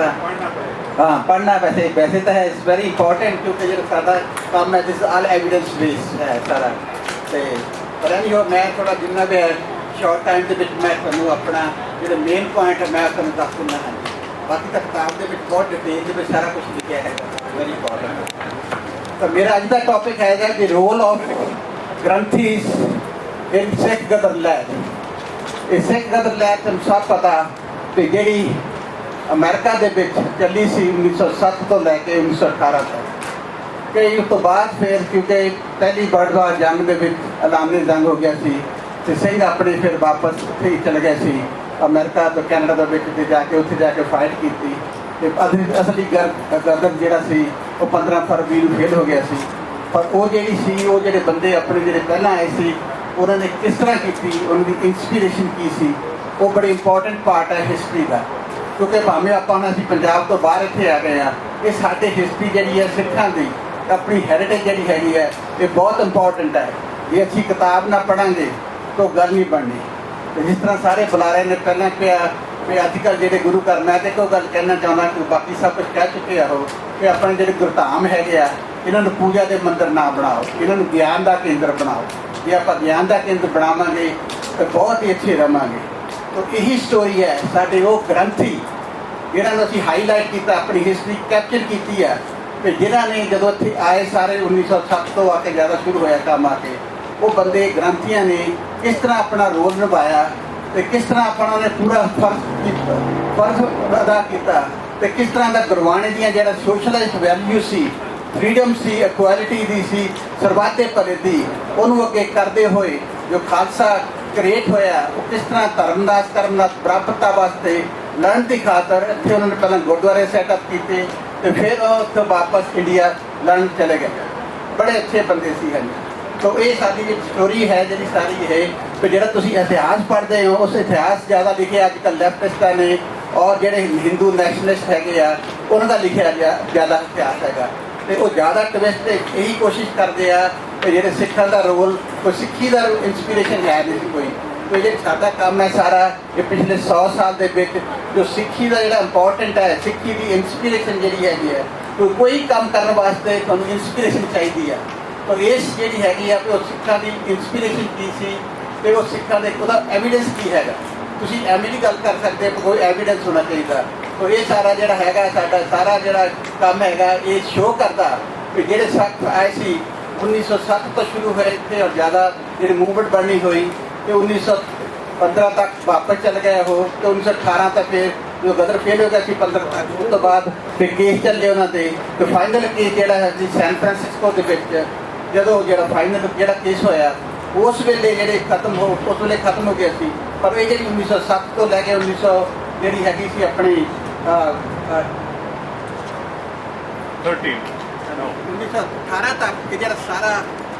ਸਕਦਾ ਹਾਂ ਪੜਨਾ ਵੈਸੇ ਵੈਸੇ ਤਾਂ ਹੈ ਇਟਸ ਵੈਰੀ ਇੰਪੋਰਟੈਂਟ ਕਿਉਂਕਿ ਜਿਹੜਾ ਸਾਡਾ ਕੰਮ ਹੈ ਦਿਸ ਆਲ ਐਵੀਡੈਂਸ ਬੇਸਡ ਹੈ ਸਾਰਾ ਤੇ ਪਰ ਐਨੀਓ ਮੈਂ ਥੋੜਾ ਜਿੰਨਾ ਵੀ ਸ਼ਾਰਟ ਟਾਈਮ ਦੇ ਵਿੱਚ ਮੈਂ ਤੁਹਾਨੂੰ ਆਪਣਾ ਜਿਹੜੇ ਮੇਨ ਪੁਆਇੰਟ ਹੈ ਮੈਂ ਤੁਹਾਨੂੰ ਦੱਸ ਦਿੰਦਾ ਹਾਂ ਬਾਕੀ ਤਾਂ ਕਿਤਾਬ ਦੇ ਵਿੱਚ ਬਹੁਤ ਡਿਟੇਲ ਦੇ ਵਿੱਚ ਸਾਰਾ ਕੁਝ ਲਿਖਿਆ ਹੈ ਵੈਰੀ ਇੰਪੋਰਟੈਂਟ ਤਾਂ ਮੇਰਾ ਅੱਜ ਦਾ ਟੌਪਿਕ ਹੈਗਾ ਕਿ role of granthis in Sikh Ghadar lab ਇਹ ਸਿੱਖ ਗਦਰ ਲੈਬ ਤੁਹਾਨੂੰ ਸਭ ਪਤਾ ਕਿ ਜਿਹੜੀ ਅਮਰੀਕਾ ਦੇ ਵਿੱਚ ਚੱਲੀ ਸੀ 1907 ਤੋਂ ਲੈ ਕੇ 1918 ਤੱਕ। ਕਿ ਉਸ ਤੋਂ ਬਾਅਦ ਫਿਰ ਕਿਉਂਕਿ ਪਹਿਲੀ ਵਰਲਡ ਵਾਰ ਜੰਗ ਦੇ ਵਿੱਚ ਐਲਾਨੇ ਜੰਗ ਹੋ ਗਿਆ ਸੀ ਤੇ ਸਿੰਘ ਆਪਣੇ ਫਿਰ ਵਾਪਸ ਉੱਥੇ ਹੀ ਚਲੇ ਗਏ ਸੀ। ਅਮਰੀਕਾ ਤੋਂ ਕੈਨੇਡਾ ਦੇ ਵਿੱਚ ਤੇ ਜਾ ਕੇ ਉੱਥੇ ਜਾ ਕੇ ਫਾਈਟ ਕੀਤੀ। ਤੇ ਅਸਲੀ ਅਸਲੀ ਗਰ- ਗਦਰ ਜਿਹੜਾ ਸੀ, ਉਹ 15 ਫਰਵਰੀ ਨੂੰ ਫੇਲ ਹੋ ਗਿਆ ਸੀ। ਪਰ ਉਹ ਜਿਹੜੀ ਸੀ, ਉਹ ਜਿਹੜੇ ਬੰਦੇ ਆਪਣੇ ਜਿਹੜੇ ਪਹਿਲਾਂ ਆਏ ਸੀ, ਉਹਨਾਂ ਨੇ ਕਿਸ ਤਰ੍ਹਾਂ ਕੀਤੀ, ਉਹਨਾਂ ਦੀ ਇਨਸਪੀਰੇਸ਼ਨ ਕੀ ਸੀ, ਉਹ ਬੜੀ ਇੰਪੋਰਟੈਂਟ ਪਾਰਟ ਹੈ ਹਿਸਟਰੀ ਦਾ। ਕਿਉਂਕਿ ਭਾਵੇਂ ਆਪਾਂ ਹੁਣ ਅਸੀਂ ਪੰਜਾਬ ਤੋਂ ਬਾਹਰ ਇੱਥੇ ਆ ਗਏ ਆ, ਇਹ ਸਾਡੇ ਹਿਸਟਰੀ ਜਿਹੜੀ ਹੈ, ਸਿੱਖਾਂ ਦੀ, ਆਪਣੀ ਹੈਰੀਟੇਜ ਜਿਹੜੀ ਹੈਗੀ ਹੈ, ਇਹ ਬਹੁਤ ਇੰਪੋਰਟੈਂਟ ਹੈ। ਜੇ ਅਸੀਂ ਕਿਤਾਬ ਨਾ ਪੜਾਂਗੇ ਤਾਂ ਗੱਲ ਨਹੀਂ ਬਣਨੀ। ਤੇ ਜਿਸ ਤਰ੍ਹਾਂ ਸਾਰੇ ਬੁਲਾਰੇ ਨੇ ਪਹਿਲਾਂ ਕਿਹਾ ਕਿ ਅੱਜ ਕੱਲ੍ਹ ਜਿਹੜੇ ਗੁਰੂ ਘਰ, ਮੈਂ ਤੇ ਇੱਕੋ ਗੱਲ ਕਹਿਣਾ ਚਾਹੁੰਦਾ ਕਿ ਬਾਕੀ ਸਭ ਕੁਝ ਕਹਿ ਚੁੱਕੇ ਆ ਉਹ, ਕਿ ਆਪਣੇ ਜਿਹੜੇ ਗੁਰਧਾਮ ਹੈਗੇ ਆ, ਇਹਨਾਂ ਨੂੰ ਪੂਜਾ ਦੇ ਮੰਦਰ ਨਾ ਬਣਾਓ, ਇਹਨਾਂ ਨੂੰ ਗਿਆਨ ਦਾ ਕੇਂਦਰ ਬਣਾਓ। ਜੇ ਆਪਾਂ ਗਿਆਨ ਦਾ ਕੇਂਦਰ ਬਣਾਵਾਂਗੇ, ਤਾਂ ਬਹੁਤ ਹੀ ਅੱਛੇ ਰਵਾਂਗੇ ਤਾਂ ਇਹੀ ਸਟੋਰੀ ਹੈ, ਸਾਡੇ ਉਹ ਗ੍ਰੰਥੀ, ਜਿਹਨਾਂ ਨੂੰ ਅਸੀਂ ਹਾਈਲਾਈਟ ਕੀਤਾ, ਆਪਣੀ ਹਿਸਟਰੀ ਕੈਪਚਰ ਕੀਤੀ ਹੈ ਕਿ ਜਿਨ੍ਹਾਂ ਨੇ ਜਦੋਂ ਇੱਥੇ ਆਏ ਸਾਰੇ 1907 ਤੋਂ ਆ ਕੇ ਜ਼ਿਆਦਾ ਸ਼ੁਰੂ ਹੋਇਆ ਕੰਮ ਆ ਕੇ, ਉਹ ਬੰਦੇ ਗ੍ਰੰਥੀਆਂ ਨੇ ਕਿਸ ਤਰ੍ਹਾਂ ਆਪਣਾ ਰੋਲ ਨਿਭਾਇਆ, ਤੇ ਕਿਸ ਤਰ੍ਹਾਂ ਆਪਣਾ ਨੇ ਪੂਰਾ ਫਰਜ਼ ਕੀਤਾ ਫਰਜ਼ ਅਦਾ ਕੀਤਾ, ਤੇ ਕਿਸ ਤਰ੍ਹਾਂ ਦਾ ਗੁਰਬਾਣੀ ਦੀਆਂ ਜਿਹੜਾ ਸੋਸ਼ਲਾਈਜ਼ਡ ਵੈਲਿਊ ਸੀ ਫਰੀडम ਸੀ ਇਕੁਐਲਿਟੀ ਦੀ ਸੀ ਸਰਵਾਤੇ ਭਲੇ ਦੀ, ਉਹਨੂੰ ਅੱਗੇ ਕਰਦੇ ਹੋਏ ਜੋ ਖਾਲਸਾ ਕ੍ਰੀਏਟ ਹੋਇਆ ਉਹ ਕਿਸ ਤਰ੍ਹਾਂ ਧਰਮਦਾਸ ਕਰਮਦਾਸ ਬਰਾਬਰਤਾ ਵਾਸਤੇ ਲੜਨ ਦੀ ਖਾਤਰ ਇੱਥੇ ਉਹਨਾਂ ਨੇ ਪਹਿਲਾਂ ਗੁਰਦੁਆਰੇ ਸੈਟਅਪ ਕੀਤੇ ਤੇ ਫਿਰ ਉਹ ਉੱਥੋਂ ਵਾਪਸ ਇੰਡੀਆ ਲੜਨ ਚਲੇ ਗਏ। ਬੜੇ ਅੱਛੇ ਬੰਦੇ ਸੀ ਹਨ ਤੋ ਇਹ ਸਾਡੀ ਜਿਹੜੀ ਸਟੋਰੀ ਹੈ ਜਿਹੜੀ ਸਾਰੀ ਹੈ ਕਿ ਜਿਹੜਾ ਤੁਸੀਂ ਇਤਿਹਾਸ ਪੜ੍ਹਦੇ ਹੋ, ਉਸ ਇਤਿਹਾਸ ਜ਼ਿਆਦਾ ਲਿਖਿਆ ਅੱਜ ਕੱਲ੍ਹ ਲੈਫਟਿਸਟਾਂ ਨੇ ਔਰ ਜਿਹੜੇ ਹਿੰਦੂ ਨੈਸ਼ਨਲਿਸਟ ਹੈਗੇ ਆ, ਉਹਨਾਂ ਦਾ ਲਿਖਿਆ ਗਿਆ ਜ਼ਿਆਦਾ ਇਤਿਹਾਸ ਹੈਗਾ। ਤੇ ਉਹ ਜ਼ਿਆਦਾ ਟਵਿਸਟ ਇਹੀ ਕੋਸ਼ਿਸ਼ ਕਰਦੇ ਆ ਕਿ ਜਿਹੜੇ ਸਿੱਖਾਂ ਦਾ ਰੋਲ, ਕੋਈ ਸਿੱਖੀ ਦਾ ਇਨਸਪੀਰੇਸ਼ਨ ਹੈ ਨਹੀਂ ਸੀ ਕੋਈ। ਕੋਈ ਜਿਹੜਾ ਸਾਡਾ ਕੰਮ ਹੈ ਸਾਰਾ, ਇਹ ਪਿਛਲੇ 100 ਸਾਲ ਦੇ ਵਿੱਚ ਜੋ ਸਿੱਖੀ ਦਾ ਜਿਹੜਾ ਇੰਪੋਰਟੈਂਟ ਹੈ, ਸਿੱਖੀ ਦੀ ਇਨਸਪੀਰੇਸ਼ਨ ਜਿਹੜੀ ਹੈਗੀ ਹੈ ਕੋਈ ਕੋਈ ਕੰਮ ਕਰਨ ਵਾਸਤੇ ਤੁਹਾਨੂੰ ਇਨਸਪੀਰੇਸ਼ਨ ਚਾਹੀਦੀ ਹੈ। ਪਰ ਇਸ ਜਿਹੜੀ ਹੈਗੀ ਆ ਕਿ ਉਹ ਸਿੱਖਾਂ ਦੀ ਇਨਸਪੀਰੇਸ਼ਨ ਕੀ ਸੀ ਤੇ ਉਹ ਸਿੱਖਾਂ ਦੇ ਉਹਦਾ ਐਵੀਡੈਂਸ ਕੀ ਹੈਗਾ? ਤੁਸੀਂ ਐਵੇਂ ਦੀ ਗੱਲ ਕਰ ਸਕਦੇ ਕਿ ਕੋਈ ਐਵੀਡੈਂਸ ਹੋਣਾ ਚਾਹੀਦਾ। ਤਾਂ ਇਹ ਸਾਰਾ ਜਿਹੜਾ ਹੈਗਾ, ਸਾਡਾ ਸਾਰਾ ਜਿਹੜਾ ਕੰਮ ਹੈਗਾ, ਇਹ ਸ਼ੋਅ ਕਰਦਾ ਕਿ ਜਿਹੜੇ ਸਖ਼ਤ ਆਏ ਸੀ 1907 ਤੋਂ ਸ਼ੁਰੂ ਹੋਏ ਇੱਥੇ ਔਰ ਜ਼ਿਆਦਾ ਜਿਹੜੀ ਮੂਵਮੈਂਟ ਬਣਨੀ ਹੋਈ ਤੇ 1915 ਤੱਕ ਵਾਪਸ ਚਲ ਗਏ ਉਹ ਤੇ 1918 ਤੱਕ ਫਿਰ ਜੋ ਗਦਰ ਫੇਲ ਹੋ ਗਿਆ ਸੀ 15 ਤੱਕ ਉਸ ਤੋਂ ਬਾਅਦ ਫਿਰ ਕੇਸ ਚੱਲੇ ਉਹਨਾਂ ਤੇ। ਤੇ ਫਾਈਨਲ ਕੇਸ ਜਿਹੜਾ ਹੈ ਜੀ ਸੈਨ ਫਰਾਂਸਿਸਕੋ ਦੇ ਵਿੱਚ ਜਦੋਂ ਜਿਹੜਾ ਫਾਈਨਲ ਜਿਹੜਾ ਕੇਸ ਹੋਇਆ ਉਸ ਵੇਲੇ ਜਿਹੜੇ ਖਤਮ ਹੋ ਉਸ ਵੇਲੇ ਖਤਮ ਹੋ ਗਿਆ ਸੀ। ਪਰ ਇਹ ਜਿਹੜੀ 1907 ਤੋਂ ਲੈ ਕੇ 1900 ਜਿਹੜੀ ਹੈਗੀ ਸੀ ਆਪਣੀ ਅਹ, ਅਹ, 13 1918 ਤੱਕ ਕਿ ਜਿਹੜਾ ਸਾਰਾ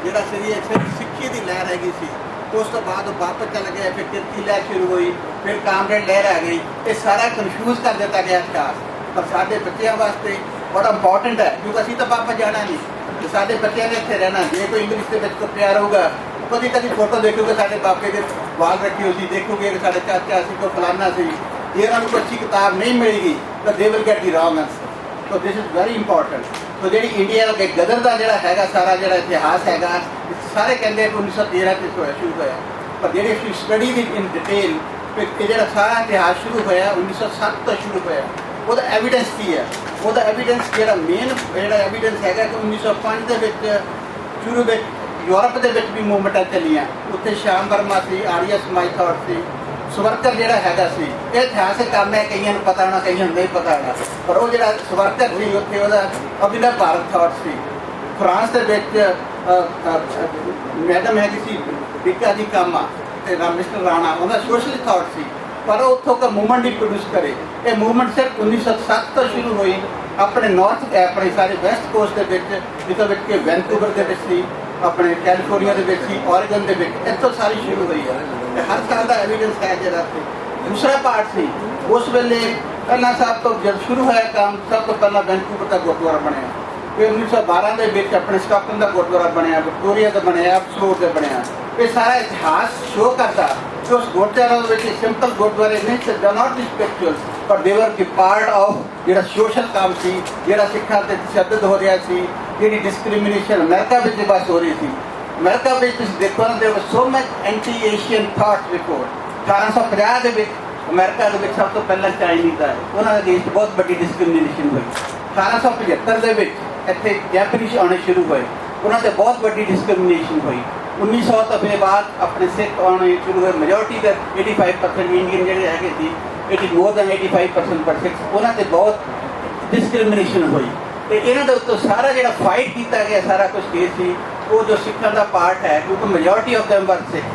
ਜਿਹੜਾ ਸੀ ਇਹ ਸਿੱਖੀ ਦੀ ਲਹਿਰ ਹੈਗੀ ਸੀ, ਉਸ ਤੋਂ ਬਾਅਦ ਉਹ ਵਾਪਸ ਚਲ ਗਏ ਫਿਰ ਕਿਰਤੀ ਲਹਿਰ ਸ਼ੁਰੂ ਹੋਈ, ਫਿਰ ਕਾਮਰੇਡ ਲਹਿਰ ਆ ਗਈ, ਇਹ ਸਾਰਾ ਕਨਫਿਊਜ਼ ਕਰ ਦਿੱਤਾ ਗਿਆ ਇਤਿਹਾਸ। ਪਰ ਸਾਡੇ ਬੱਚਿਆਂ ਵਾਸਤੇ ਬੜਾ ਇੰਪੋਰਟੈਂਟ ਹੈ, ਕਿਉਂਕਿ ਅਸੀਂ ਤਾਂ ਵਾਪਸ ਜਾਣਾ ਨਹੀਂ। ਤੇ ਸਾਡੇ ਬੱਚਿਆਂ ਨੇ ਇੱਥੇ ਰਹਿਣਾ, ਜੇ ਕੋਈ ਇੰਗਲਿਸ਼ ਦੇ ਵਿੱਚ ਕੋਈ ਪਿਆਰ ਹੋਊਗਾ, ਕਦੀ ਕਦੀ ਫੋਟੋ ਦੇਖੋਗੇ ਸਾਡੇ ਬਾਪੇ ਦੇ ਵਾਲ ਰੱਖੀ ਹੋਈ ਸੀ, ਦੇਖੋਗੇ ਕਿ ਸਾਡੇ ਚਾਚਾ ਸੀ, ਕੋਈ ਫਲਾਨਾ ਸੀ, ਜੇ ਇਹਨਾਂ ਨੂੰ ਕੋਈ ਅੱਛੀ ਕਿਤਾਬ ਨਹੀਂ ਮਿਲੇਗੀ, ਤਾਂ they will get the wrong answer so this is very important so ਜਿਹੜੀ ਇੰਡੀਆ ਦੇ ਗਦਰ ਦਾ ਜਿਹੜਾ ਹੈਗਾ, ਸਾਰਾ ਜਿਹੜਾ ਇਤਿਹਾਸ ਹੈਗਾ, ਸਾਰੇ ਕਹਿੰਦੇ ਕਿ 1913 'ਤੇ ਹੋਇਆ, ਸ਼ੁਰੂ ਹੋਇਆ। ਪਰ ਜਿਹੜੀ if ਸਟੱਡੀ ਦੀ ਇਨ ਡਿਟੇਲ ਇਹ ਜਿਹੜਾ ਸਾਰਾ ਇਤਿਹਾਸ ਸ਼ੁਰੂ ਹੋਇਆ 1907 ਤੋਂ ਸ਼ੁਰੂ ਹੋਇਆ, ਉਹਦਾ ਐਵੀਡੈਂਸ ਕੀ ਹੈ? ਉਹਦਾ ਐਵੀਡੈਂਸ ਜਿਹੜਾ ਮੇਨ ਜਿਹੜਾ ਐਵੀਡੈਂਸ ਹੈਗਾ ਕਿ 1905 ਦੇ ਵਿੱਚ, ਸ਼ੁਰੂ ਵਿੱਚ, ਯੂਰਪ ਦੇ ਵਿੱਚ ਵੀ ਮੂਵਮੈਂਟਾਂ ਚੱਲੀਆਂ। ਉੱਥੇ ਸ਼ਾਮ ਵਰਮਾ ਸੀ, ਆਰੀਆ ਸਮਾਜ ਥਾਟ ਸੀ ਸਵਰਕਰ ਜਿਹੜਾ ਹੈਗਾ ਸੀ, ਇਹ ਇਤਿਹਾਸਿਕ ਕੰਮ ਹੈ, ਕਈਆਂ ਨੂੰ ਪਤਾ ਹੋਣਾ, ਕਈਆਂ ਨੂੰ ਨਹੀਂ ਪਤਾ ਹੋਣਾ। ਪਰ ਉਹ ਜਿਹੜਾ ਸਵਰਕਰ ਸੀ, ਉੱਥੇ ਉਹਦਾ ਅਭਿਨਵ ਭਾਰਤ ਥਾਟ ਸੀ। ਫਰਾਂਸ ਦੇ ਵਿੱਚ ਮੈਡਮ ਹੈਗੀ ਸੀ ਬਿਕਾ ਦੀ ਕਾਮਾ ਤੇ ਰਾਮ ਰਾਣਾ, ਉਹਦਾ ਸੋਸ਼ਲ ਥਾਟ ਸੀ। ਪਰ ਉਹ ਉੱਥੋਂ ਦਾ ਮੂਵਮੈਂਟ ਹੀ ਪ੍ਰੋਡਿਊਸ ਕਰੇ। ਇਹ ਮੂਵਮੈਂਟ ਸਿਰਫ 1907 ਤੋਂ ਸ਼ੁਰੂ ਹੋਈ। ਆਪਣੇ ਨਾਰਥ ਆਪਣੇ ਸਾਰੇ ਵੈਸਟ ਕੋਸਟ ਦੇ ਵਿੱਚ, ਜਿੱਥੇ ਵਿੱਚ ਕਿ ਵੈਨਕੂਵਰ ਦੇ ਵਿੱਚ ਸੀ, ਆਪਣੇ ਕੈਲੀਫੋਰਨੀਆ ਦੇ ਵਿੱਚ ਸੀ ਔਰੇਗਨ ਦੇ ਵਿੱਚ, ਇੱਥੋਂ ਸਾਰੀ ਸ਼ੁਰੂ ਹੋਈ ਹੈ। ਹਰ ਸਾਲ ਦਾ ਐਵੀਡੈਂਸ ਹੈ ਜਿਹੜਾ ਤੇ ਦੂਸਰਾ ਪਾਰਟ ਸੀ, ਉਸ ਵੇਲੇ ਪਹਿਲਾਂ ਸਾਹਿਬ ਤੋਂ ਜਦ ਸ਼ੁਰੂ ਹੋਇਆ ਕੰਮ, ਸਭ ਤੋਂ ਪਹਿਲਾਂ ਵੈਨਕੂਵਰ ਦਾ ਗੁਰਦੁਆਰਾ ਬਣਿਆ। ਫਿਰ 1912 ਦੇ ਵਿੱਚ ਆਪਣੇ ਸਟਾਕਟਨ ਦਾ ਗੁਰਦੁਆਰਾ ਬਣਿਆ, ਵਿਕਟੋਰੀਆ ਦਾ ਬਣਿਆ ਅਪਸਲੋਰ ਦਾ ਬਣਿਆ। ਇਹ ਸਾਰਾ ਇਤਿਹਾਸ ਸ਼ੋਅ ਕਰਦਾ ਕਿ ਉਸ ਗੁਰਦੁਆਰਾ ਵਿੱਚ ਸਿੰਪਲ ਗੁਰਦੁਆਰੇ ਨਹੀਂ ਸੇ ਨਾਟ ਸਪਿਰਚੁਅਲ ਪਰ ਦੇ ਵਰ ਪਾਰਟ ਆਫ ਜਿਹੜਾ ਸੋਸ਼ਲ ਕੰਮ ਸੀ, ਜਿਹੜਾ ਸਿੱਖਾਂ ਤੇ ਤਸ਼ੱਦਦ ਹੋ ਰਿਹਾ ਸੀ, ਜਿਹੜੀ ਡਿਸਕ੍ਰਿਮੀਨੇਸ਼ਨ ਅਮਰੀਕਾ ਵਿੱਚ ਬਸ ਹੋ ਰਹੀ ਸੀ। ਅਮਰੀਕਾ ਵਿੱਚ ਤੁਸੀਂ ਦੇਖੋ ਨਾ they so much anti Asian thought report 1850 ਦੇ ਵਿੱਚ ਅਮਰੀਕਾ ਦੇ ਵਿੱਚ ਸਭ ਤੋਂ ਪਹਿਲਾਂ ਚਾਈਨੀਜ਼ ਦਾ ਉਹਨਾਂ ਦੇ ਦੇਸ਼ 'ਚ ਬਹੁਤ ਵੱਡੀ ਡਿਸਕ੍ਰਿਮੀਨੇਸ਼ਨ ਹੋਈ। 1875 ਦੇ ਵਿੱਚ ਇੱਥੇ ਜੈਪਨੀਜ਼ ਆਉਣੇ ਸ਼ੁਰੂ ਹੋਏ। ਉਹਨਾਂ ਤੇ ਬਹੁਤ ਵੱਡੀ ਡਿਸਕ੍ਰਿਮੀਨੇਸ਼ਨ ਹੋਈ। 1900 ਤੋਂ ਫਿਰ ਬਾਅਦ ਆਪਣੇ ਸਿੱਖ ਆਉਣੇ ਸ਼ੁਰੂ ਹੋਏ। ਮੈਜੋਰਟੀ ਦੇ 85% ਇੰਡੀਅਨ ਜਿਹੜੇ ਹੈਗੇ ਸੀ ਇਟ ਇਜ਼ ਮੋਰ ਦੈਨ 85% ਪਰ ਸਿੱਖ। ਉਹਨਾਂ ਤੇ ਬਹੁਤ ਡਿਸਕ੍ਰਿਮੀਨੇਸ਼ਨ ਹੋਈ। ਤੇ ਇਹਨਾਂ ਦੇ ਉੱਤੇ ਸਾਰਾ ਜਿਹੜਾ ਫਾਈਟ ਕੀਤਾ ਗਿਆ, ਸਾਰਾ ਕੁਝ ਕੇਸ ਸੀ ਉਹ ਜੋ ਸਿੱਖਾਂ ਦਾ ਪਾਰਟ ਹੈ, ਕਿਉਂਕਿ ਮੈਜੋਰਟੀ ਆਫ them ਵਰ ਸਿੱਖ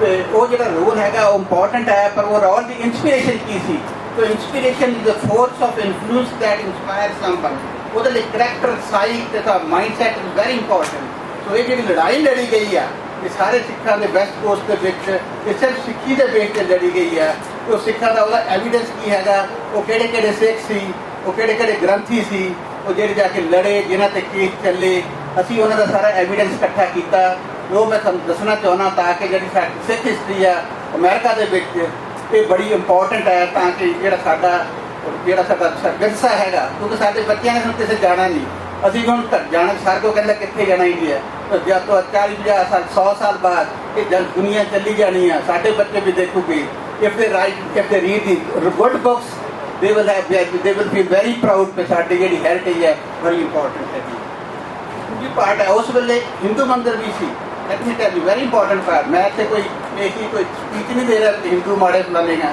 ਤੇ ਉਹ ਜਿਹੜਾ ਰੋਲ ਹੈਗਾ, ਉਹ ਇੰਪੋਰਟੈਂਟ ਹੈ, ਪਰ ਉਹ ਰੋਲ ਦੀ ਇਨਸਪੀਰੇਸ਼ਨ ਕੀ ਸੀ? ਤੋ inspiration is the force of influence that inspire someone ਉਹਦੇ ਲਈ ਕਰੈਕਟਰ ਸਾਈਕ ਤੇ ਤਾਂ mindset is very important so ਇਹ ਜਿਹੜੀ ਲੜਾਈ ਲੜੀ ਗਈ ਆ, ਇਹ ਸਾਰੇ ਸਿੱਖਾਂ ਦੇ ਵੈਸਟ ਕੋਸਟ ਦੇ ਵਿੱਚ, ਇਹ ਸਿਰਫ ਸਿੱਖੀ ਦੇ ਬੇਸ ਤੇ ਲੜੀ ਗਈ ਆ। ਉਹ ਸਿੱਖਾਂ ਦਾ ਉਹਦਾ ਐਵੀਡੈਂਸ ਕੀ ਹੈਗਾ? ਉਹ ਕਿਹੜੇ ਕਿਹੜੇ ਸਿੱਖ ਸੀ? ਉਹ ਕਿਹੜੇ ਕਿਹੜੇ ਗ੍ਰੰਥੀ ਸੀ? ਉਹ ਜਿਹੜੇ ਜਾ ਕੇ ਲੜੇ, ਜਿਨ੍ਹਾਂ ਤੇ ਕੇਸ ਚੱਲੇ ਅਸੀਂ ਉਹਨਾਂ ਦਾ ਸਾਰਾ ਐਵੀਡੈਂਸ ਇਕੱਠਾ ਕੀਤਾ। ਉਹ ਮੈਂ ਤੁਹਾਨੂੰ ਦੱਸਣਾ ਚਾਹੁੰਦਾ ਤਾਂ ਕਿ ਜਿਹੜੀ ਸਾਡੀ ਸਿੱਖ ਹਿਸਟਰੀ ਆ, ਅਮਰੀਕਾ ਦੇ ਵਿੱਚ ਇਹ ਬੜੀ ਇੰਪੋਰਟੈਂਟ ਹੈ ਤਾਂ ਕਿ ਜਿਹੜਾ ਸਾਡਾ ਜਿਹੜਾ ਸਾਡਾ ਵਿਰਸਾ ਹੈਗਾ, ਕਿਉਂਕਿ ਸਾਡੇ ਬੱਚਿਆਂ ਨੇ ਹੁਣ ਕਿਸੇ ਜਾਣਾ ਨਹੀਂ। ਅਸੀਂ ਹੁਣ ਜਾਣਾ, ਸਰ ਕੋ ਕਹਿੰਦਾ ਕਿੱਥੇ ਜਾਣਾ ਇੰਡੀਆ? ਤਾਂ ਜਦ ਤੋਂ 40 50 ਸਾਲ 100 ਸਾਲ ਬਾਅਦ ਇਹ ਜਨ, ਦੁਨੀਆ ਚੱਲੀ ਜਾਣੀ ਆ। ਸਾਡੇ ਬੱਚੇ ਵੀ ਦੇਖੂਗੇ। If they write if they read the good books, they will have, they will feel very proud ਕਿ ਸਾਡੀ ਜਿਹੜੀ ਹੈਰੀਟੇਜ ਹੈ, ਬੜੀ ਇੰਪੋਰਟੈਂਟ ਹੈ ਪਾਰਟ ਹੈ, ਉਸ ਵੇਲੇ ਹਿੰਦੂ ਮੰਦਰ ਵੀ ਸੀ। Let me tell you very important part ਮੈਂ ਇੱਥੇ ਕੋਈ ਇਹੀ ਕੋਈ ਸਪੀਚ ਨਹੀਂ ਦੇ ਰਿਹਾ ਹਿੰਦੂ ਮਾੜੇ ਫਲਾਣੇ ਆ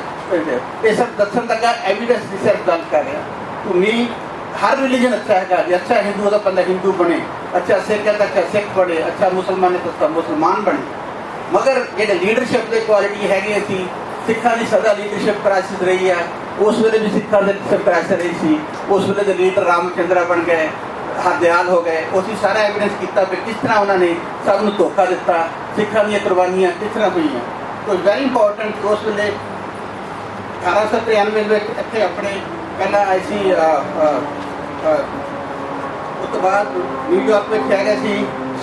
ਇਹ ਸਭ ਦੱਸਣ ਤੱਕ ਐਵੀਡੈਂਸ ਦੀ ਸਿਰਫ ਗੱਲ ਕਰ ਰਿਹਾ। ਟੂ ਮੀ ਹਰ ਰਿਲੀਜਨ ਅੱਛਾ ਹੈਗਾ। ਜੇ ਅੱਛਾ ਹਿੰਦੂ ਦਾ ਬੰਦਾ ਹਿੰਦੂ ਬਣੇ। ਅੱਛਾ ਸਿੱਖ ਹੈ ਤਾਂ ਅੱਛਾ ਸਿੱਖ ਬਣੇ। ਅੱਛਾ ਮੁਸਲਮਾਨ ਹੈ ਤਾਂ ਅੱਛਾ ਮੁਸਲਮਾਨ ਬਣੇ। ਮਗਰ ਜਿਹੜੇ ਲੀਡਰਸ਼ਿਪ ਦੇ ਕੁਆਲਿਟੀ ਹੈਗੀ ਸੀ, ਸਿੱਖਾਂ ਦੀ ਸਦਾ ਲੀਡਰਸ਼ਿਪ ਕ੍ਰਾਈਸਿਸ ਰਹੀ ਹੈ ਉਸ ਵੇਲੇ ਵੀ ਸਿੱਖਾਂ ਦੇ ਕ੍ਰਾਈਸਿਸ ਰਹੀ ਸੀ। ਉਸ ਵੇਲੇ ਦੇ ਲੀਡਰ ਰਾਮਚੰਦਰਾ ਬਣ ਗਏ। ਹਰਦਿਆਲ ਹੋ ਗਏ ਅਸੀਂ ਸਾਰਾ ਐਵੀਡੈਂਸ ਕੀਤਾ ਵੀ ਕਿਸ ਤਰ੍ਹਾਂ ਉਹਨਾਂ ਨੇ ਸਭ ਨੂੰ ਧੋਖਾ ਦਿੱਤਾ, ਸਿੱਖਾਂ ਦੀਆਂ ਕੁਰਬਾਨੀਆਂ ਕਿਸ ਤਰ੍ਹਾਂ ਹੋਈਆਂ। ਸੋ ਵੈਰੀ ਇੰਪੋਰਟੈਂਟ ਉਸ ਵੇਲੇ 1893 ਵਿੱਚ ਇੱਥੇ ਆਪਣੇ ਪਹਿਲਾਂ ਆਈ ਸੀ ਉਸ ਤੋਂ ਬਾਅਦ ਨਿਊਯਾਰਕ ਵਿੱਚ ਹੈਗੇ ਸੀ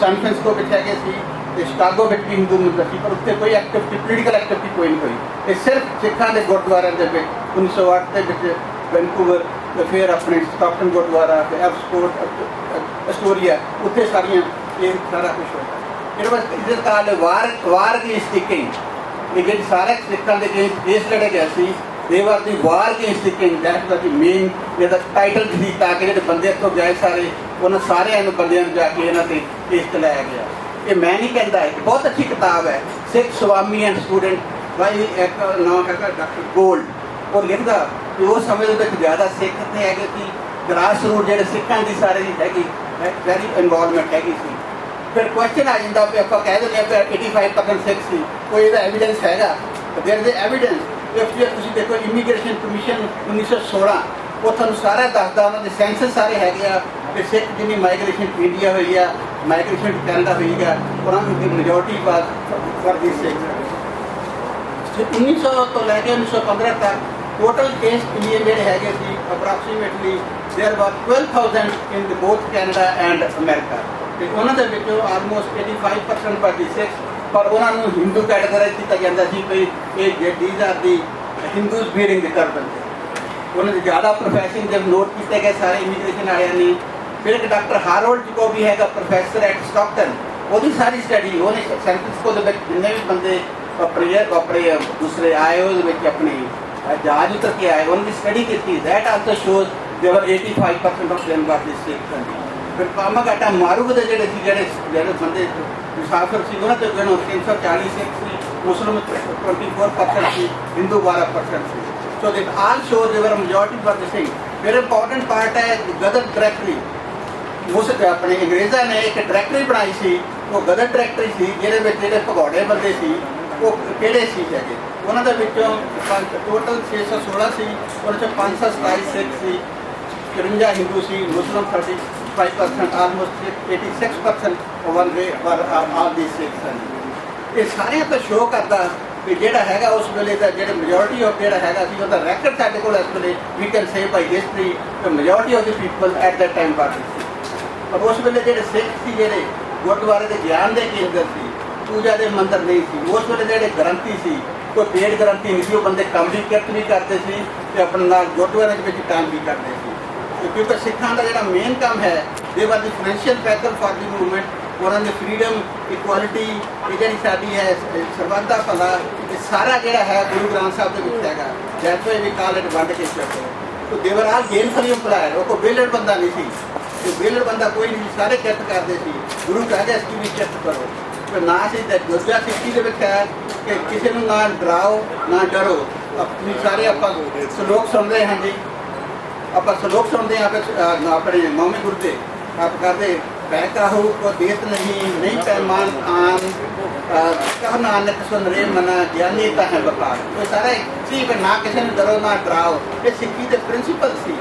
ਸੈਨ ਫ੍ਰਾਂਸਿਸਕੋ ਵਿੱਚ ਹੈਗੇ ਸੀ ਤੇ ਸ਼ਿਕਾਗੋ ਵਿੱਚ ਵੀ ਹਿੰਦੂ ਮੰਦਰ ਸੀ, ਪਰ ਉੱਥੇ ਕੋਈ ਐਕਟਿਵਿਟੀ ਪੋਲੀਟੀਕਲ ਐਕਟਿਵਿਟੀ ਕੋਈ ਨਹੀਂ ਹੋਈ। ਇਹ ਸਿਰਫ ਸਿੱਖਾਂ ਦੇ ਗੁਰਦੁਆਰਿਆਂ ਦੇ ਵਿੱਚ 1908 ਦੇ ਵਿੱਚ ਵੈਂਕੂਵਰ ਤੇ ਫਿਰ ਆਪਣੇ ਸਟਾਕਟਨ ਗੁਰਦੁਆਰਾ ਤੇ ਐਪਸਕੋਟ ਅਸਟੋਰੀਆ, ਉੱਥੇ ਸਾਰੀਆਂ ਇਹ ਸਾਰਾ ਕੁਝ ਹੋਇਆ। ਇਟ ਵਾਸ ਇਟ ਕਾਲ ਵਾਰ ਵਾਰ ਦੀ ਸਟਿਕਿੰਗ ਇਹ ਸਾਰੇ ਸਿੱਖਾਂ ਦੇ ਕੇਸ ਕੇਸ ਲੜੇ ਗਏ ਸੀ they were the were the sticking that was the main ਇਹਦਾ ਟਾਈਟਲ ਸੀ, ਤਾਂ ਕਿ ਜਿਹੜੇ ਬੰਦੇ ਤੋਂ ਗਏ ਸਾਰੇ, ਉਹਨਾਂ ਸਾਰਿਆਂ ਨੂੰ ਬੰਦਿਆਂ ਨੂੰ ਜਾ ਕੇ ਇਹਨਾਂ ਤੇ ਕੇਸ ਚਲਾਇਆ ਗਿਆ। ਇਹ ਮੈਂ ਨਹੀਂ ਕਹਿੰਦਾ, ਇਹ ਬਹੁਤ ਅੱਛੀ ਕਿਤਾਬ ਹੈ। Sikh Swami and student by ਇੱਕ ਨਾਮ ਹੈਗਾ ਡਾਕਟਰ ਗੋਲਡ ਉਹ ਲਿਖਦਾ ਕਿ ਉਸ ਸਮੇਂ ਦੇ ਵਿੱਚ ਜ਼ਿਆਦਾ ਸਿੱਖ ਤੇ ਹੈਗੇ ਕਿ ਗ੍ਰਾਸ ਰੂਟ ਜਿਹੜੇ ਸਿੱਖਾਂ ਦੀ ਸਾਰੇ ਦੀ ਹੈਗੀ ਵੈਰੀ ਇਨਵੋਲਵਮੈਂਟ ਹੈਗੀ ਸੀ। ਫਿਰ ਕੁਐਸਚਨ ਆ ਜਾਂਦਾ ਵੀ ਆਪਾਂ ਕਹਿ ਦਿੰਦੇ ਆ ਕਿ 85% ਸਿੱਖ ਸੀ। ਕੋਈ ਇਹਦਾ ਐਵੀਡੈਂਸ ਹੈਗਾ? ਦੇਰ ਇਜ਼ ਐਵੀਡੈਂਸ ਇਫ ਜੇ ਤੁਸੀਂ ਦੇਖੋ ਇਮੀਗ੍ਰੇਸ਼ਨ ਕਮਿਸ਼ਨ 1916 ਉਹ ਤੁਹਾਨੂੰ ਸਾਰਾ ਦੱਸਦਾ, ਉਹਨਾਂ ਦੇ ਸੈਂਸਸ ਸਾਰੇ ਹੈਗੇ ਆ ਕਿ ਸਿੱਖ ਜਿੰਨੀ ਮਾਈਗ੍ਰੇਸ਼ਨ ਇੰਡੀਆ ਹੋਈ ਆ ਮਾਈਗ੍ਰੇਸ਼ਨ ਕੈਨੇਡਾ ਹੋਈ ਆ, ਉਹਨਾਂ ਦੀ ਮੈਜੋਰਟੀ ਬਾਤ ਫਰ ਦੀ ਸਿੱਖ। 1900 ਤੋਂ ਲੈ ਕੇ 1915 ਤੱਕ ਟੋਟਲ total ਇੰਡੀਆ cleared ਹੈਗੇ ਸੀ, approximately there were 12000 in the both Canada and America. ਤੇ ਉਹਨਾਂ ਦੇ ਵਿੱਚ ਆਲਮੋਸਟ 85% ਪਰ ਦੀ ਸੈਕਸ ਪਰ ਉਹਨਾਂ ਨੂੰ ਹਿੰਦੂ ਕੈਟਾਗਰੀ ਕੀਤਾ ਜਾਂਦਾ ਸੀ ਕਿ ਇਹ ਜੱਡੀਜ਼ ਆਰ ਦੀ ਹਿੰਦੂਸ ਬੀਰਿੰਗ ਕਰਦਨ ਉਹਨਾਂ ਦੇ ਜ਼ਿਆਦਾ ਪ੍ਰੋਫੈਸ਼ਨ ਜਦ ਨੋਟ ਕੀਤੇ ਗਏ, ਸਾਰੇ ਇਮੀਗ੍ਰੇਸ਼ਨ ਵਾਲਿਆਂ ਨੇ ਫਿਰ ਇੱਕ ਡਾਕਟਰ ਹਾਰਵਰਡ ਜਿਕੋ ਵੀ ਹੈਗਾ ਪ੍ਰੋਫੈਸਰ ਐਟ ਸਟਾਕਟਨ ਉਹਦੀ ਸਾਰੀ ਸਟੱਡੀ ਉਹਨੇ ਸੈਂਟਰਸ ਦੇ ਵਿੱਚ ਜਿੰਨੇ ਵੀ ਬੰਦੇ ਆਪਣੇ ਆਪਣੇ ਦੂਸਰੇ ਆਏ, ਉਹਦੇ ਵਿੱਚ ਆਪਣੇ ਅ, ਜਹਾਜ਼ ਉਤਰ ਕੇ ਆਏ ਉਹਨਾਂ ਦੀ ਸਟੱਡੀ ਕੀਤੀ that also 85% of them got this sick ਫਿਰ ਕਾਮਾਗਾਟਾ ਮਾਰੂਗ ਦੇ ਜਿਹੜੇ ਸੀ ਜਿਹੜੇ ਜਿਹੜੇ ਬੰਦੇ ਮੁਸਾਫਰ ਸੀ ਉਹਨਾਂ ਤੇ ਗਣੋ 340 ਸਿੱਖ ਸੀ ਮੁਸਲਮਾਨ 24% ਸੀ ਹਿੰਦੂ 12% ਸੀ so they all show their majority for the ਸਿੰਗ ਫਿਰ ਇੰਪੋਰਟੈਂਟ ਪਾਰਟ ਹੈ ਗਦਰ ਡਾਇਰੈਕਟਰੀ ਉਸ ਆਪਣੇ ਅੰਗਰੇਜ਼ਾਂ ਨੇ ਇੱਕ ਡਾਇਰੈਕਟਰੀ ਬਣਾਈ ਸੀ ਉਹ ਗਦਰ ਡਾਇਰੈਕਟਰੀ ਸੀ ਜਿਹਦੇ ਵਿੱਚ ਜਿਹੜੇ ਭਗੌੜੇ ਬੰਦੇ ਸੀ ਉਹ ਕਿਹੜੇ ਸੀ ਹੈਗੇ ਉਹਨਾਂ ਦੇ ਵਿੱਚੋਂ ਟੋਟਲ 616 ਸੀ ਉਹਨਾਂ ਚੋਂ 527 ਸਿੱਖ ਸੀ 53 ਹਿੰਦੂ ਸੀ, Muslim 35% almost 86% one way were all the ਸਿੱਖ ਸਨ। ਇਹ ਸਾਰਿਆਂ ਤੋਂ ਸ਼ੋਅ ਕਰਦਾ ਕਿ ਜਿਹੜਾ ਹੈਗਾ ਉਸ ਵੇਲੇ ਦਾ ਜਿਹੜਾ ਮੈਜੋਰਟੀ ਆਫ ਜਿਹੜਾ ਹੈਗਾ ਸੀ, ਉਹਦਾ ਰੈਕੋਰਡ ਸਾਡੇ ਕੋਲ ਇਸ ਵੇਲੇ ਵੀ can say by history the majority of the people at that time ਸੀ ਪਰ ਉਸ ਵੇਲੇ ਜਿਹੜੇ ਸਿੱਖ ਸੀ, ਜਿਹੜੇ ਗੁਰਦੁਆਰੇ ਦੇ ਗਿਆਨ ਦੇ ਕੇਂਦਰ ਸੀ ਪੂਜਾ ਦੇ ਮੰਦਰ ਨਹੀਂ ਸੀ। ਉਸ ਵੇਲੇ ਜਿਹੜੇ ਗ੍ਰੰਥੀ ਸੀ ਕੋਈ ਪੇੜ ਗ੍ਰੰਥੀ ਨਹੀਂ ਸੀ ਉਹ ਬੰਦੇ ਕੰਮ ਵੀ ਕਿਰਤ ਵੀ ਕਰਦੇ ਸੀ ਤੇ ਆਪਣੇ ਨਾਲ ਗੁਰਦੁਆਰੇ ਦੇ ਵਿੱਚ ਕੰਮ ਵੀ ਕਰਦੇ ਸੀ। ਤੇ ਕਿਉਂਕਿ ਸਿੱਖਾਂ ਦਾ ਜਿਹੜਾ ਮੇਨ ਕੰਮ ਹੈ they were the financial backup for the movement ਉਹਨਾਂ ਦੀ ਫਰੀडम ਇਕੁਐਲਿਟੀ ਇਹ ਜਿਹੜੀ ਸਾਡੀ ਹੈ ਸਰਬੱਤ ਭਲਾ ਇਹ ਸਾਰਾ ਜਿਹੜਾ ਹੈ ਗੁਰੂ ਗ੍ਰੰਥ ਸਾਹਿਬ ਦੇ ਵਿੱਚ ਹੈਗਾ। That's why we call it ਵੰਡ ਕੇ ਚੱਕੋ ਤੋ ਦੇਵਰ ਆਲ ਗੇਨਫੁਲੀ ਇੰਪਲਾਇਡ ਉਹ ਕੋਈ ਬੇਲੜ ਬੰਦਾ ਨਹੀਂ ਸੀ। ਤੇ ਬੇਲੜ ਬੰਦਾ ਕੋਈ ਨਹੀਂ ਸੀ, ਸਾਰੇ ਕਿਰਤ ਕਰਦੇ ਸੀ। ਗੁਰੂ ਕਹਿੰਦੇ ਇਸ ਕੀ ਵੀ ਕਿਰਤ ਕਰੋ। ਨਾ ਸੀ ਤੇ ਦੂਜਾ ਸਿੱਖੀ ਦੇ ਵਿੱਚ ਹੈ ਕਿ ਕਿਸੇ ਨੂੰ ਨਾ ਡਰਾਓ ਨਾ ਡਰੋ ਆਪਣੀ ਸਾਰੇ ਆਪਾਂ ਸ਼ਲੋਕ ਸੁਣਦੇ ਹਾਂ ਜੀ ਆਪਾਂ ਸ਼ਲੋਕ ਸੁਣਦੇ ਹਾਂ ਆਪਣੇ ਮੌਮੀ ਗੁਰੂ ਦੇ ਆਪ ਕਰਦੇ ਬੈ ਕਾਹੂ ਕੋ ਦੇਤ ਨਹੀਂ ਨਹੀਂ ਪੈਮਾਨ ਆਨ ਕਹ ਨਾਨਕ ਸੁਨ ਰੇ ਮਨਾ ਗਿਆਨੀ ਤਾਂ ਹੈ ਵਪਾਰ ਉਹ ਸਾਰਾ ਸੀ ਕਿ ਨਾ ਕਿਸੇ ਨੂੰ ਡਰੋ ਨਾ ਡਰਾਓ ਇਹ ਸਿੱਖੀ ਦੇ ਪ੍ਰਿੰਸੀਪਲ ਸੀ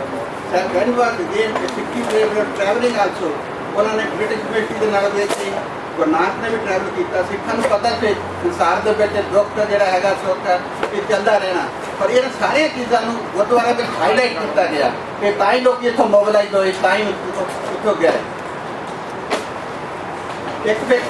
ਸਰ ਵੈਨ ਦੇ ਸਿੱਖੀ ਦੇ ਟਰੈਵਲਿੰਗ ਆਲਸੋ ਉਹਨਾਂ ਨੇ ਬ੍ਰਿਟਿਸ਼ ਯੂਨੀਵਰਸਿਟੀ ਦੇ ਨਾਲ ਗਏ ਸੀ ਗੁਰਨਾਥ ਨੇ ਵੀ ਟਰੈਵਲ ਕੀਤਾ ਸਿੱਖਾਂ ਨੂੰ ਪਤਾ ਸੀ ਸੰਸਾਰ ਦੇ ਵਿੱਚ ਦੁੱਖ ਜਿਹੜਾ ਹੈਗਾ ਸੁੱਖ ਹੈ, ਇਹ ਚੱਲਦਾ ਰਹਿਣਾ। ਪਰ ਇਹਨਾਂ ਸਾਰੀਆਂ ਚੀਜ਼ਾਂ ਨੂੰ ਗੁਰਦੁਆਰਾ ਵਿੱਚ ਹਾਈਲਾਈਟ ਕੀਤਾ ਗਿਆ ਕਿ ਤਾਂ ਹੀ ਲੋਕ ਇੱਥੋਂ ਮੋਬਿਲਾਈਜ਼ ਹੋਏ ਤਾਂ ਹੀ ਉੱਥੋਂ ਉੱਥੋਂ ਗਏ। ਇੱਕ ਵਿੱਚ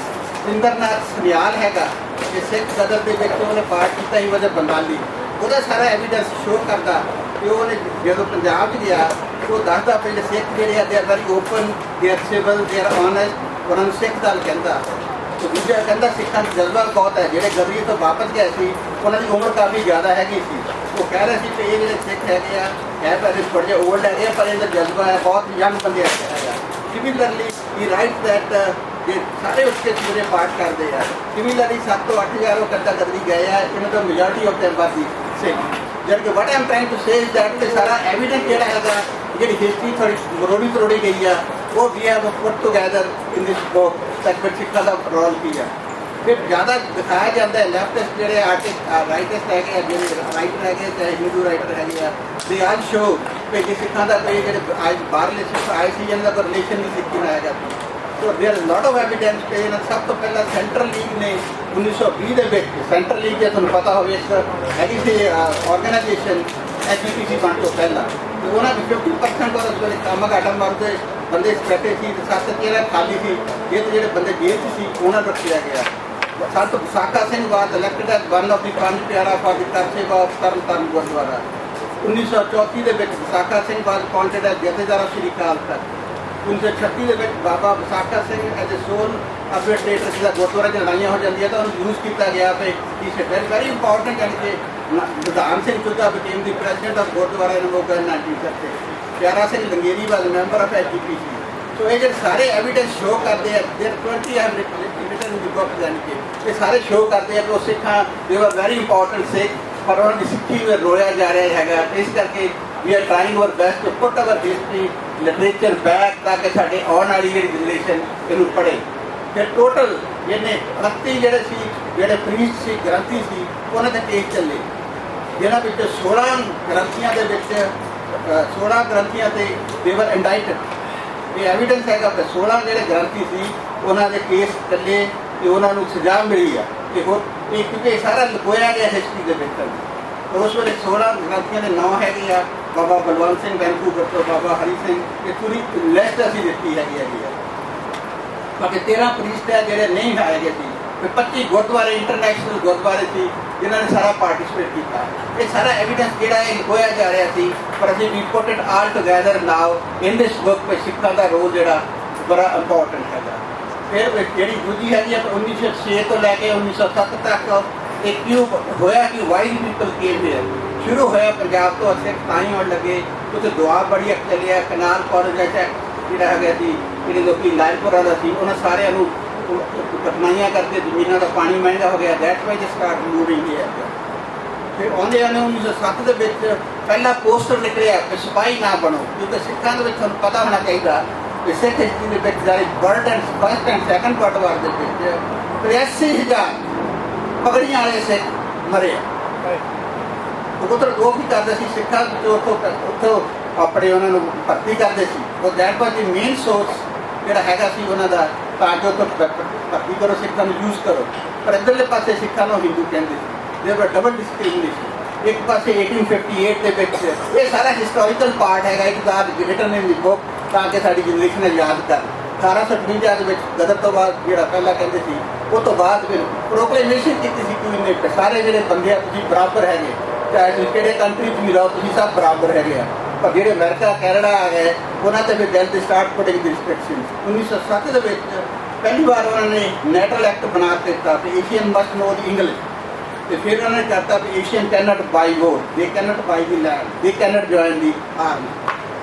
ਸਿੰਦਰਨਾਥ ਸਨਿਆਲ ਹੈਗਾ ਕਿ ਸਿੱਖ ਗਦਰ ਦੇ ਵਿੱਚ ਉਹਨੇ ਪਾਠ ਕੀਤਾ ਹੀ ਵਜੇ ਬੰਗਾਲੀ। ਉਹਦਾ ਸਾਰਾ ਐਵੀਡੈਂਸ ਸ਼ੋਅ ਕਰਦਾ ਕਿ ਉਹਨੇ ਜਦੋਂ ਪੰਜਾਬ 'ਚ ਗਿਆ ਉਹ ਦੱਸਦਾ ਪਹਿਲੇ ਸਿੱਖ ਜਿਹੜੇ ਆ they are very open they are civil they are honest ਉਹਨਾਂ ਨੂੰ ਸਿੱਖ ਦਲ ਕਹਿੰਦਾ ਤੇ ਦੂਜਾ ਕਹਿੰਦਾ ਸਿੱਖਾਂ ਦਾ ਜਜ਼ਬਾ ਬਹੁਤ ਹੈ ਜਿਹੜੇ ਗਦਰੀ ਤੋਂ ਵਾਪਸ ਗਏ ਸੀ ਉਹਨਾਂ ਦੀ ਉਮਰ ਕਾਫੀ ਜ਼ਿਆਦਾ ਹੈਗੀ ਸੀ। ਉਹ ਕਹਿ ਰਹੇ ਸੀ ਕਿ ਇਹ ਜਿਹੜੇ ਸਿੱਖ ਹੈਗੇ ਆ ਹੈ ਪਰ ਥੋੜੇ ਜਿਹਾ 올ਡ ਹੈਗੇ ਆ, ਪਰ ਇਹਦਾ ਜਜ਼ਬਾ ਹੈ ਬਹੁਤ ਯੰਗ ਬੰਦੇ ਹੈਗਾ ਸਿਮਿਲਰਲੀ ਹੀ ਰਾਈਟ ਦੈਟ ਜੇ ਸਾਰੇ ਉਸਕੇ ਪੂਰੇ ਪਾਠ ਕਰਦੇ ਆ ਸਿਮਿਲਰਲੀ 7 ਤੋਂ 8000 ਉਹ ਕੱਦਾ ਕਦਰੀ ਗਏ ਆ ਇਹਨਾਂ ਦਾ majority of them was Sikh. ਜਦ ਕਿ what I'm trying to say is that ਕਿ ਸਾਰਾ ਐਵੀਡੈਂਸ ਜਿਹੜਾ ਹੈਗਾ ਜਿਹੜੀ ਹਿਸਟਰੀ ਥੋੜੀ ਮਰੋੜੀ ਤਰੋੜੀ ਗਈ ਆ ਉਹ ਵੀ have put together in this book sector ਸਿੱਖਾਂ ਦਾ ਰੋਲ ਕੀ ਆ ਫਿਰ ਜ਼ਿਆਦਾ ਦਿਖਾਇਆ ਜਾਂਦਾ ਹੈ ਲੈਫਟਿਸਟ ਜਿਹੜੇ ਆਰਟਿਸਟ ਰਾਈਟਰਸ ਹੈਗੇ ਆ ਜਿਹੜੇ ਰਾਈਟਰ ਹੈਗੇ ਆ, ਚਾਹੇ ਹਿੰਦੂ ਰਾਈਟਰ ਹੈਗੇ ਆ ਦੇ ਆਲ ਸ਼ੋ ਕਿ ਜੇ ਸਿੱਖਾਂ ਦਾ ਕੋਈ ਜਿਹੜੇ ਅੱਜ ਬਾਹਰਲੇ ਸਿੱਖ ਆਏ ਸੀ ਜਿਹਨਾਂ ਦਾ ਕੋਈ ਰਿਲੇਸ਼ਨ ਨਹੀਂ ਸਿੱਖੀ ਨਾਲ ਹੈਗਾ so there is lot of evidence ਕਿ ਇਹਨਾਂ ਸਭ ਤੋਂ ਪਹਿਲਾਂ ਸੈਂਟਰਲ ਲੀਗ ਨੇ 1920 ਦੇ ਵਿੱਚ ਸੈਂਟਰਲ ਲੀਗ ਜੇ ਤੁਹਾਨੂੰ ਪਤਾ ਹੋਵੇ ਇੱਕ ਹੈਗੀ ਸੀ ਆਰਗੇਨਾਈਜੇਸ਼ਨ ਐਚਪੀਸੀ ਬਣ ਤੋਂ ਪਹਿਲਾਂ ਤੇ ਉਹਨਾਂ ਦੀ 50% ਔਰ ਉਸ ਕੰਮ ਘਾਟਾ ਮਰਦੇ, ਬੰਦੇ ਸਟ੍ਰੈਟੇਜੀ ਸੀ ਸੱਤ ਤੇਰਾ ਖਾਲੀ ਸੀ, ਇਹ ਤੇ ਜਿਹੜੇ ਬੰਦੇ ਜੇਲ੍ਹ 'ਚ ਸੀ, ਉਹਨਾਂ ਨੂੰ ਰੱਖਿਆ ਗਿਆ। ਸੰਤ ਸਾਕਾ ਸਿੰਘ ਬਾਦ elected as one of the Panj Pyara for the of Tarn Taran gurdwara 1934 ਦੇ ਵਿੱਚ ਸਾਕਾ ਸਿੰਘ ਬਾਦ ਅਪਾਇੰਟਡ ਐਜ਼ ਜਥੇਦਾਰ ਸ਼੍ਰੀ ਅਕਾਲ ਤਖਤ। 1936 ਦੇ ਵਿੱਚ ਬਾਬਾ ਵਿਸਾਖਾ ਸਿੰਘ ਐਜ਼ ਸੋਲ ਆਪਣੇ ਸਟੇਟਸ ਦਾ ਗੁਰਦੁਆਰੇ 'ਚ ਲੜਾਈਆਂ ਹੋ ਜਾਂਦੀਆਂ ਤਾਂ ਉਹਨੂੰ ਯੂਜ਼ ਕੀਤਾ ਗਿਆ ਤੇ ਹੀ ਇਜ਼ ਵੈਰੀ ਇੰਪੋਰਟੈਂਟ ਯਾਨੀ ਕਿ ਨ- ਵਿਧਾਨ ਸਿੰਘ ਚੁੱਕਾ became the president of gurdwara in Moga 1930 Pyara Singh Langeri was member of HPC ਸੋ ਇਹ ਜਿਹੜੇ ਸਾਰੇ ਐਵੀਡੈਂਸ ਸ਼ੋ ਕਰਦੇ ਆ ਦੇਰ 20 ਹੈਵ ਰਿਟਨ ਦੀ ਬੁੱਕ ਯਾਨੀ ਕਿ ਇਹ ਸਾਰੇ ਸ਼ੋ ਕਰਦੇ ਆ ਕਿ ਉਹ ਸਿੱਖਾਂ ਦੇ ਵਰ ਵੈਰੀ ਇੰਪੋਰਟੈਂਟ ਸਿੱਖ ਪਰ ਉਹਨਾਂ ਦੀ ਸਿੱਖੀ ਨੂੰ ਰੋਇਆ ਜਾ ਰਿਹਾ ਹੈਗਾ। ਇਸ ਕਰਕੇ we are trying our best to put our history literature back ਤਾਂ ਕਿ ਸਾਡੇ ਆਉਣ ਵਾਲੀ ਜਿਹੜੀ ਜਨਰੇਸ਼ਨ ਇਹਨੂੰ ਪੜ੍ਹੇ। ਫਿਰ ਟੋਟਲ ਇਹਨੇ 38 ਜਿਹੜੇ ਸੀ ਜਿਹੜੇ ਪ੍ਰੀਸਟ ਸੀ ਗ੍ਰੰਥੀ ਸੀ ਉਹਨਾਂ ਦੇ ਕੇਸ ਚੱਲੇ। ਜਿਹਨਾਂ ਵਿੱਚ 16 ਗ੍ਰੰਥੀਆਂ ਦੇ ਵਿੱਚ ਅ, 16 ਗ੍ਰੰਥੀਆਂ ਤੇ ਦੇਵਰ ਇੰਡਾਈਟਡ ਇਹ ਐਵੀਡੈਂਸ ਹੈਗਾ ਕਿ 16 ਜਿਹੜੇ ਗ੍ਰੰਥੀ ਸੀ ਉਹਨਾਂ ਦੇ ਕੇਸ ਚੱਲੇ ਤੇ ਉਹਨਾਂ ਨੂੰ ਸਜ਼ਾ ਮਿਲੀ ਆ। ਕਿ ਹੋਰ ਇਹ ਕਿਉਂਕਿ ਸਾਰਾ ਲੁਕੋਇਆ ਗਿਆ ਹਿਸਟਰੀ ਦੇ ਵਿੱਚ। ਉਸ ਵੇਲੇ 16 ਗ੍ਰੰਥੀਆਂ ਦੇ ਨਾਂ ਹੈਗੇ ਆ ਬਾਬਾ ਬਲਵੰਤ ਸਿੰਘ ਵੈਂਕੂਵਰ ਤੋਂ ਬਾਬਾ ਹਰੀ ਸਿੰਘ ਇਹ ਪੂਰੀ ਲਿਸਟ ਅਸੀਂ ਦਿੱਤੀ ਹੈਗੀ ਹੈਗੀ ਆ ਬਾਕੀ 13 ਪ੍ਰੀਸਟ ਹੈ ਜਿਹੜੇ ਨਹੀਂ ਆਏ ਸੀ, ਤੇ 25 ਗੁਰਦੁਆਰੇ ਇੰਟਰਨੈਸ਼ਨਲ ਗੁਰਦੁਆਰੇ ਸੀ, ਜਿਨ੍ਹਾਂ ਨੇ ਸਾਰਾ ਪਾਰਟਿਸਿਪੇਟ ਕੀਤਾ। ਇਹ ਸਾਰਾ ਐਵੀਡੈਂਸ ਜਿਹੜਾ ਇਹ ਹੋਇਆ ਜਾ ਰਿਹਾ ਸੀ, ਪਰ ਅਸੀਂ ਵੀ put it all together now in this book ਵਿੱਚ ਸਿੱਖਾਂ ਦਾ ਰੋਲ ਜਿਹੜਾ ਬੜਾ ਇੰਪੋਰਟੈਂਟ ਹੈਗਾ। ਫਿਰ ਜਿਹੜੀ ਦੂਜੀ ਹੈਗੀ ਆ 1906 ਤੋਂ ਲੈ ਕੇ 1907 ਤੱਕ, ਇਹ ਕਿਉਂ ਹੋਇਆ ਕਿ ਵਾਈ ਪੀਪਲ ਕੇਮ ਹੇਅਰ ਸ਼ੁਰੂ ਹੋਇਆ ਪੰਜਾਬ ਤੋਂ ਸਿੱਖ ਤਾਂ ਹੀ ਆਉਣ ਲੱਗੇ। ਉੱਥੇ ਦੁਆ ਬੜੀ ਚੱਲਿਆ ਕਨਾਲ ਕਾਲਜ ਹੈ ਜਿਹੜਾ ਹੈਗਾ ਸੀ ਜਿਹੜੇ ਲੋਕੀ ਲਾਇਲਪੁਰਾ ਦਾ ਸੀ, ਉਹਨਾਂ ਸਾਰਿਆਂ ਨੂੰ ਕਠਨਾਈਆਂ ਕਰਕੇ ਜ਼ਮੀਨਾਂ ਦਾ ਪਾਣੀ ਮਹਿੰਗਾ ਹੋ ਗਿਆ that's why just start moving here ਫਿਰ ਆਉਂਦੇ ਆਨੇ 1907 ਦੇ ਵਿੱਚ ਪਹਿਲਾ ਪੋਸਟਰ ਨਿਕਲਿਆ ਕਿ ਸਿਪਾਹੀ ਨਾ ਬਣੋ, ਕਿਉਂਕਿ ਸਿੱਖਾਂ ਦੇ ਵਿੱਚ ਤੁਹਾਨੂੰ ਪਤਾ ਹੋਣਾ ਚਾਹੀਦਾ ਕਿ ਸਿੱਖ ਹਿਸਟਰੀ ਦੇ ਵਿੱਚ ਜਿਹੜੇ bird and first and second part war ਦੇ ਵਿੱਚ 83000 ਪਗੜੀਆਂ ਵਾਲੇ ਸਿੱਖ ਮਰੇ। ਉਧਰ ਉਹ ਕੀ ਕਰਦੇ ਸੀ? ਸਿੱਖਾਂ ਜੋ ਉੱਥੋਂ ਉੱਥੋਂ ਆਪਣੇ ਉਹਨਾਂ ਨੂੰ ਭਰਤੀ ਕਰਦੇ ਸੀ। ਉਹ that was the main source ਜਿਹੜਾ ਹੈਗਾ ਸੀ ਉਹਨਾਂ ਦਾ, ਤਾਂ ਜੋ ਤੋਂ ਭਰਤੀ ਕਰੋ, ਸਿੱਖਾਂ ਨੂੰ ਯੂਜ਼ ਕਰੋ। ਪਰ ਇੱਧਰਲੇ ਪਾਸੇ ਸਿੱਖਾਂ ਨੂੰ ਹਿੰਦੂ ਕਹਿੰਦੇ ਸੀ। ਦੇ ਵਰ ਡਬਲ ਡਿਸਕ੍ਰਿਮੀਨੇਸ਼ਨ ਇੱਕ ਪਾਸੇ 1858 ਦੇ ਵਿੱਚ ਇਹ ਸਾਰਾ ਹਿਸਟੋਰੀਕਲ ਪਾਰਟ ਹੈਗਾ, ਇੱਕ ਦਾ ਰਿਟਨ ਨੇ ਲਿਖੋ, ਤਾਂ ਕਿ ਸਾਡੀ ਜਨਰੇਸ਼ਨ ਯਾਦ ਕਰ। 1858 ਦੇ ਵਿੱਚ ਗਦਰ ਤੋਂ ਬਾਅਦ ਜਿਹੜਾ ਪਹਿਲਾਂ ਕਹਿੰਦੇ ਸੀ, ਉਹ ਤੋਂ ਬਾਅਦ ਫਿਰ ਪ੍ਰੋਕਲੇਮੇਸ਼ਨ ਕੀਤੀ ਸੀ ਕਿ ਸਾਰੇ ਜਿਹੜੇ ਬੰਦੇ ਆ, ਤੁਸੀਂ ਬਰਾਬਰ ਹੈਗੇ। ਕਿਹੜੇ ਕੰਟਰੀ 'ਚ ਵੀ ਰਹੋ, ਤੁਸੀਂ ਸਭ ਬਰਾਬਰ ਹੈਗੇ ਆ। ਪਰ ਜਿਹੜੇ ਅਮਰੀਕਾ, ਕੈਨੇਡਾ ਆ ਗਏ, ਉਹਨਾਂ ਤੇ ਵੀ then they start putting the restrictions 1907 ਦੇ ਵਿੱਚ ਪਹਿਲੀ ਵਾਰ ਉਹਨਾਂ ਨੇ ਨੈਟਰਲ ਐਕਟ ਬਣਾ ਕੇ ਦਿੱਤਾ ਕਿ Asian must know the English ਤੇ ਫਿਰ ਉਹਨਾਂ ਨੇ ਕਹਤਾ ਵੀ Asian can't by vote they can't buy the land they can't join the army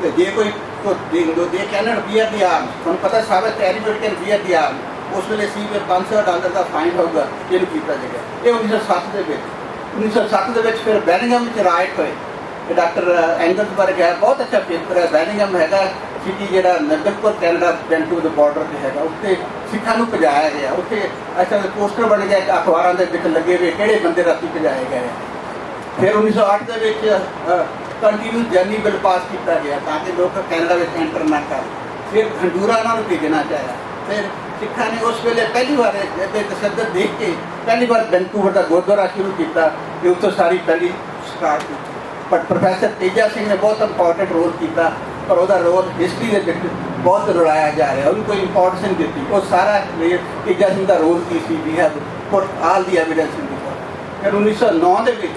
ਤੇ ਜੇ ਕੋਈ ਕੋ ਦੇ ਦੇ ਕੈਨਟ ਬੀਅਰ ਦੀ ਆਰਮੀ ਤੁਹਾਨੂੰ ਪਤਾ ਸਾਬਤ territory can bear the army ਉਸ ਵੇਲੇ ਸੀ ਵੀ 500 ਡਾਲਰ ਦਾ ਫਾਈਨ ਹੋਊਗਾ, ਇਹਨੂੰ ਕੀਤਾ ਜਾਏਗਾ। ਇਹ 1907 ਦੇ ਵਿੱਚ। 1907 ਦੇ ਵਿੱਚ ਫਿਰ ਬੈਨਿੰਗਮ ਵਿੱਚ ਰਾਈਟ ਹੋਏ। ਤੇ ਡਾਕਟਰ ਐਂਗਲਸਬਰਗ ਹੈ ਬਹੁਤ ਅੱਛਾ ਪੇਪਰ ਹੈ, ਬੈਨਿੰਗਮ ਹੈਗਾ, ਸਿਟੀ ਜਿਹੜਾ ਬਿਲਕੁਲ ਕੈਨੇਡਾ ਬੈਂਟੂ ਦੇ ਬਾਰਡਰ ਤੇ ਹੈਗਾ। ਉੱਥੇ ਸਿੱਖਾਂ ਨੂੰ ਭਜਾਇਆ ਗਿਆ। ਉੱਥੇ ਅੱਛਾ ਪੋਸਟਰ ਬਣ ਗਿਆ ਅਖਬਾਰਾਂ ਦੇ ਵਿੱਚ ਲੱਗੇ ਹੋਏ, ਕਿਹੜੇ ਬੰਦੇ ਰਾਤੀ ਭਜਾਏ ਗਏ ਫਿਰ 1908 ਦੇ ਵਿੱਚ ਕੰਟੀਨਿਊ ਜਰਨੀ ਬਿੱਲ ਪਾਸ ਕੀਤਾ ਗਿਆ, ਤਾਂ ਕਿ ਲੋਕ ਕੈਨੇਡਾ ਵਿੱਚ ਐਂਟਰ ਨਾ ਕਰਨ। ਫਿਰ ਖੰਡੂਰਾ ਉਹਨਾਂ ਨੂੰ ਭੇਜਣਾ ਚਾਹਿਆ। ਫਿਰ ਸਿੱਖਾਂ ਨੇ ਉਸ ਵੇਲੇ ਪਹਿਲੀ ਵਾਰ ਇਹਦੇ ਤਸ਼ੱਦਦ ਦੇਖ ਕੇ ਪਹਿਲੀ ਵਾਰ ਵੈਨਕੂਵਰ ਦਾ ਗੁਰਦੁਆਰਾ ਸ਼ੁਰੂ ਕੀਤਾ ਤੇ ਉੱਥੋਂ ਸਾਰੀ ਪਹਿਲੀ ਸਟਾਰਟ ਕੀਤੀ। ਪਰ ਪ੍ਰੋਫੈਸਰ ਤੇਜਾ ਸਿੰਘ ਨੇ ਬਹੁਤ ਇੰਪੋਰਟੈਂਟ ਰੋਲ ਕੀਤਾ, ਪਰ ਉਹਦਾ ਰੋਲ ਹਿਸਟਰੀ ਦੇ ਵਿੱਚ ਬਹੁਤ ਰੁਲਾਇਆ ਜਾ ਰਿਹਾ ਉਹਨੂੰ ਕੋਈ ਇੰਪੋਰਟੈਂਸ ਨਹੀਂ ਦਿੱਤੀ। ਉਹ ਸਾਰਾ ਤੇਜਾ ਸਿੰਘ ਦਾ ਰੋਲ ਕੀ ਸੀ we have put all the evidence in the ਫਿਰ 1909 ਦੇ ਵਿੱਚ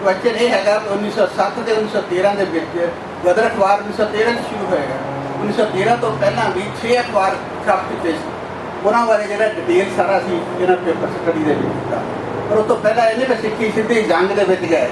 ਕੁਐਸਚਨ ਇਹ ਹੈਗਾ ਕਿ 1907 ਤੇ 1913 ਦੇ ਵਿੱਚ ਗਦਰ ਅਖਬਾਰ 1913 ਚ ਸ਼ੁਰੂ ਹੋਏਗਾ 1913 ਤੋਂ ਪਹਿਲਾਂ ਵੀ 6 ਅਖਬਾਰ ਛਪ ਚੁੱਕੇ ਸੀ ਉਹਨਾਂ ਬਾਰੇ ਜਿਹੜਾ ਡਿਟੇਲ ਸਾਰਾ ਸੀ ਇਹਨਾਂ ਪੇਪਰ ਸਟੱਡੀ ਦੇ ਵਿੱਚ ਦਿੱਤਾ ਪਰ ਉਹ ਤੋਂ ਪਹਿਲਾਂ ਇਹਨੇ ਵੀ ਸਿੱਖੀ ਸਿੱਧੀ ਜੰਗ ਦੇ ਵਿੱਚ ਗਏ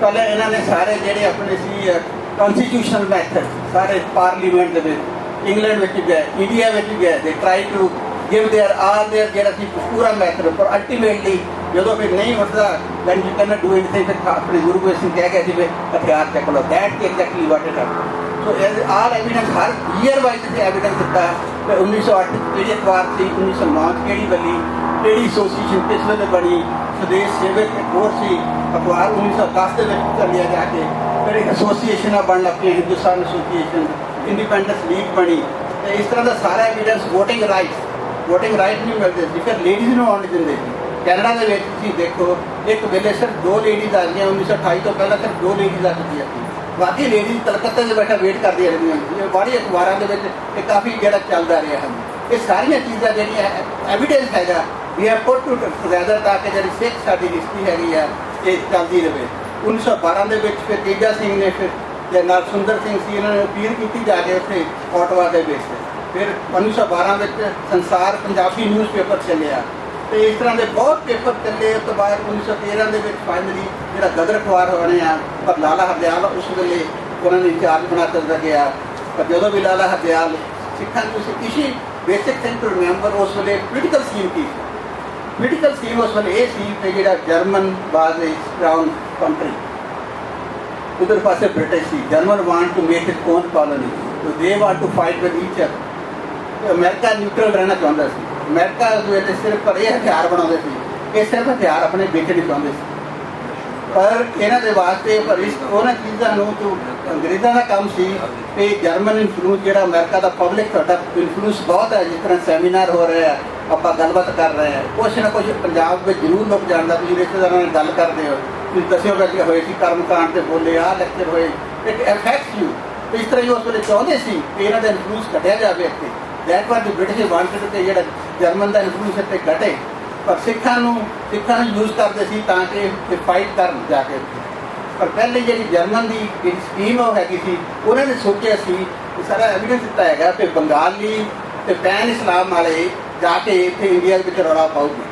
ਪਹਿਲਾਂ ਇਹਨਾਂ ਨੇ ਸਾਰੇ ਜਿਹੜੇ ਆਪਣੇ ਸੀ ਕਨਸਟੀਟਿਊਸ਼ਨਲ ਮੈਥਡ ਸਾਰੇ ਪਾਰਲੀਮੈਂਟ ਦੇ ਵਿੱਚ ਇੰਗਲੈਂਡ ਵਿੱਚ ਗਏ ਇੰਡੀਆ ਵਿੱਚ ਗਏ ਦੇ try to give their all their ਜਿਹੜਾ ਸੀ ਪੂਰਾ ਮੈਥਡ ਪਰ ਅਲਟੀਮੇਟਲੀ ਜਦੋਂ ਵੀ ਨਹੀਂ ਉੱਠਦਾ, then you cannot do anything, ਫਿਰ ਆਪਣੇ ਗੁਰੂ ਗੋਬਿੰਦ ਸਿੰਘ ਕਹਿ ਗਏ ਸੀ ਵੀ ਹਥਿਆਰ ਚੱਕ ਲਓ। That exactly what it happen so ਇਹ ਆਲ ਐਵੀਡੈਂਸ ਹਰ ਈਅਰ ਵਾਈਜ਼ ਤੇ ਐਵੀਡੈਂਸ ਦਿੱਤਾ। ਤੇ 1908 ਕਿਹੜੀ ਅਖਬਾਰ ਸੀ 1909 'ਚ ਕਿਹੜੀ ਬਣੀ? ਕਿਹੜੀ ਐਸੋਸੀਏਸ਼ਨ ਕਿਸ ਵੇਲੇ ਬਣੀ? ਸਦੇਸ਼ ਸੇਵਕ ਇੱਕ ਹੋਰ ਸੀ, ਅਖਬਾਰ 1910 ਦੇ ਵਿੱਚ ਚੱਲਿਆ ਜਾ ਕੇ। ਫਿਰ ਇੱਕ ਐਸੋਸੀਏਸ਼ਨਾਂ ਬਣਨ ਲੱਗ ਪਈਆਂ ਹਿੰਦੁਸਤਾਨ ਐਸੋਸੀਏਸ਼ਨ ਇੰਡੀਪੈਂਡੈਂਸ ਲੀਗ ਬਣੀ। ਤੇ ਇਸ ਤਰ੍ਹਾਂ ਦਾ ਸਾਰਾ evidence VOTING rights VOTING right ਨਹੀਂ ਮਿਲਦੇ ਸੀ, ਫਿਰ ਲੇਡੀਜ਼ ਨੂੰ ਆਉਣ ਦਿੰਦੇ ਸੀ। ਕੈਨੇਡਾ ਦੇ ਵਿੱਚ ਤੁਸੀਂ ਦੇਖੋ, ਇੱਕ ਵੇਲੇ ਸਿਰਫ ਦੋ ਲੇਡੀਜ਼ ਆ ਗਈਆਂ 1928 ਤੋਂ ਪਹਿਲਾਂ ਸਿਰਫ ਦੋ ਲੇਡੀਜ਼ ਆ ਚੁੱਕੀਆਂ ਸੀ। ਬਾਕੀ ਲੇਡੀਜ਼ ਕਲਕੱਤਾ 'ਚ ਬੈਠਾ ਵੇਟ ਕਰਦੀਆਂ ਰਹਿੰਦੀਆਂ ਸੀ ਇਹ ਬੜੀ ਅਖਬਾਰਾਂ ਦੇ ਵਿੱਚ ਇਹ ਕਾਫੀ ਜਿਹੜਾ ਚੱਲਦਾ ਰਿਹਾ ਹੈ। ਇਹ ਸਾਰੀਆਂ ਚੀਜ਼ਾਂ ਜਿਹੜੀਆਂ ਐਵੀਡੈਂਸ ਹੈਗਾ ਵੀ ਇਹ ਪੁੱਟ ਟੁਗੇਦਰ ਤਾਂ ਕਿ ਜਿਹੜੀ ਸਿੱਖ ਸਾਡੀ ਹਿਸਟਰੀ ਹੈਗੀ ਆ, ਇਹ ਚੱਲਦੀ ਰਹੇ 1912 ਦੇ ਵਿੱਚ ਫਿਰ ਤੇਜਾ ਸਿੰਘ ਨੇ ਫਿਰ ਜਨਰਲ ਸੁੰਦਰ ਸਿੰਘ ਸੀ, ਇਹਨਾਂ ਨੇ ਅਪੀਲ ਕੀਤੀ ਜਾ ਕੇ ਉੱਥੇ ਆਟਵਾ ਦੇ ਵਿੱਚ। ਫਿਰ 1912 ਵਿੱਚ ਸੰਸਾਰ ਪੰਜਾਬੀ ਨਿਊਜ਼ਪੇਪਰ ਚੱਲਿਆ। ਤੇ ਇਸ ਤਰ੍ਹਾਂ ਦੇ ਬਹੁਤ ਪੇਪਰ ਚੱਲੇ, ਉਸ ਤੋਂ ਬਾਅਦ 1913 ਦੇ ਵਿੱਚ ਫਾਈਨਲੀ ਜਿਹੜਾ ਗਦਰ ਅਖਬਾਰ ਹੋਣੇ ਆ ਪਰ ਲਾਲਾ ਹਰਦਿਆਲ, ਉਸ ਵੇਲੇ ਉਹਨਾਂ ਨੇ ਇੰਚਾਰਜ ਬਣਾ ਦਿੱਤਾ ਗਿਆ। ਪਰ ਜਦੋਂ ਵੀ ਲਾਲਾ ਹਰਦਿਆਲ ਸਿੱਖਾਂ ਨੂੰ ਤੁਸੀਂ ਕਿਸੇ ਬੇਸਿਕ ਥਿੰਗ ਟੂ ਰਿਮੈਂਬਰ ਉਸ ਵੇਲੇ ਪੋਲੀਟੀਕਲ ਸੀਨ ਕੀ ਸੀ। ਪੋਲੀਟੀਕਲ ਸੀਨ ਉਸ ਵੇਲੇ ਇਹ ਸੀ ਕਿ ਜਿਹੜਾ ਜਰਮਨ ਬਾਜ਼ ਇਸ ਕਰਾਊਨ ਕੰਟਰੀ ਉਧਰ ਪਾਸੇ British C. German want to make it own colony so they want to fight with each other America neutral ਰਹਿਣਾ ਚਾਹੁੰਦਾ ਸੀ। ਅਮਰੀਕਾ ਦੇ ਵਿੱਚ ਸਿਰਫ ਪਰ ਇਹ ਹਥਿਆਰ ਬਣਾਉਂਦੇ ਸੀ ਇਹ ਸਿਰਫ ਹਥਿਆਰ ਆਪਣੇ ਵੇਚਣੇ ਚਾਹੁੰਦੇ ਸੀ। ਪਰ ਇਹਨਾਂ ਦੇ ਵਾਸਤੇ ਪਰ ਉਹਨਾਂ ਚੀਜ਼ਾਂ ਨੂੰ ਜੋ ਅੰਗਰੇਜ਼ਾਂ ਦਾ ਕੰਮ ਸੀ ਤੇ ਜਰਮਨ ਇਨਫਲੂਐਂਸ ਜਿਹੜਾ ਅਮਰੀਕਾ ਦਾ ਪਬਲਿਕ ਤੁਹਾਡਾ ਇਨਫਲੂਐਂਸ ਬਹੁਤ ਹੈ, ਜਿਸ ਤਰ੍ਹਾਂ ਸੈਮੀਨਾਰ ਹੋ ਰਿਹਾ ਹੈ ਆਪਾਂ ਗੱਲਬਾਤ ਕਰ ਰਹੇ ਹਾਂ ਕੁਛ ਨਾ ਕੁਛ ਪੰਜਾਬ ਵਿੱਚ ਜ਼ਰੂਰ ਲੋਕ ਜਾਣਦਾ, ਤੁਸੀਂ ਰਿਸ਼ਤੇਦਾਰਾਂ ਨਾਲ ਗੱਲ ਕਰਦੇ ਹੋ, ਤੁਸੀਂ ਦੱਸਿਓ ਕਿ ਹੋਏ ਸੀ ਕਰਮਕਾਂਡ ਤੇ ਬੋਲੇ ਆ ਲੈਕਚਰ ਹੋਏ ਇਟ ਅਫੈਕਟਸ ਯੂ ਇਸ ਤਰ੍ਹਾਂ ਹੀ ਉਸ ਵੇਲੇ ਚਾਹੁੰਦੇ ਸੀ ਕਿ ਇਹਨਾਂ ਦਾ ਇਨਫਲੂਐਂਸ ਘਟਿਆ ਜਾਵੇ ਇੱਥੇ that what the British wanted ਕਿ ਜਿਹੜਾ ਜਰਮਨ ਦਾ ਇਨਫਲੂਐਂਸ ਇੱਥੇ ਘਟੇ, ਪਰ ਸਿੱਖਾਂ ਨੂੰ ਸਿੱਖਾਂ ਨੂੰ ਯੂਜ਼ ਕਰਦੇ ਸੀ ਤਾਂ ਕਿ ਫਾਈਟ ਕਰਨ ਜਾ ਕੇ। ਪਰ ਪਹਿਲੇ ਜਿਹੜੀ ਜਰਮਨ ਦੀ ਜਿਹੜੀ ਸਕੀਮ ਉਹ ਹੈਗੀ ਸੀ, ਉਹਨਾਂ ਨੇ ਸੋਚਿਆ ਸੀ ਕਿ ਸਾਰਾ ਐਵੀਡੈਂਸ ਦਿੱਤਾ ਹੈਗਾ ਕਿ ਬੰਗਾਲੀ ਤੇ ਪੈਨ ਇਸਲਾਮ ਵਾਲੇ ਜਾ ਕੇ ਇੱਥੇ ਇੰਡੀਆ ਦੇ ਵਿੱਚ ਰੌਲਾ ਪਾਉਗੇ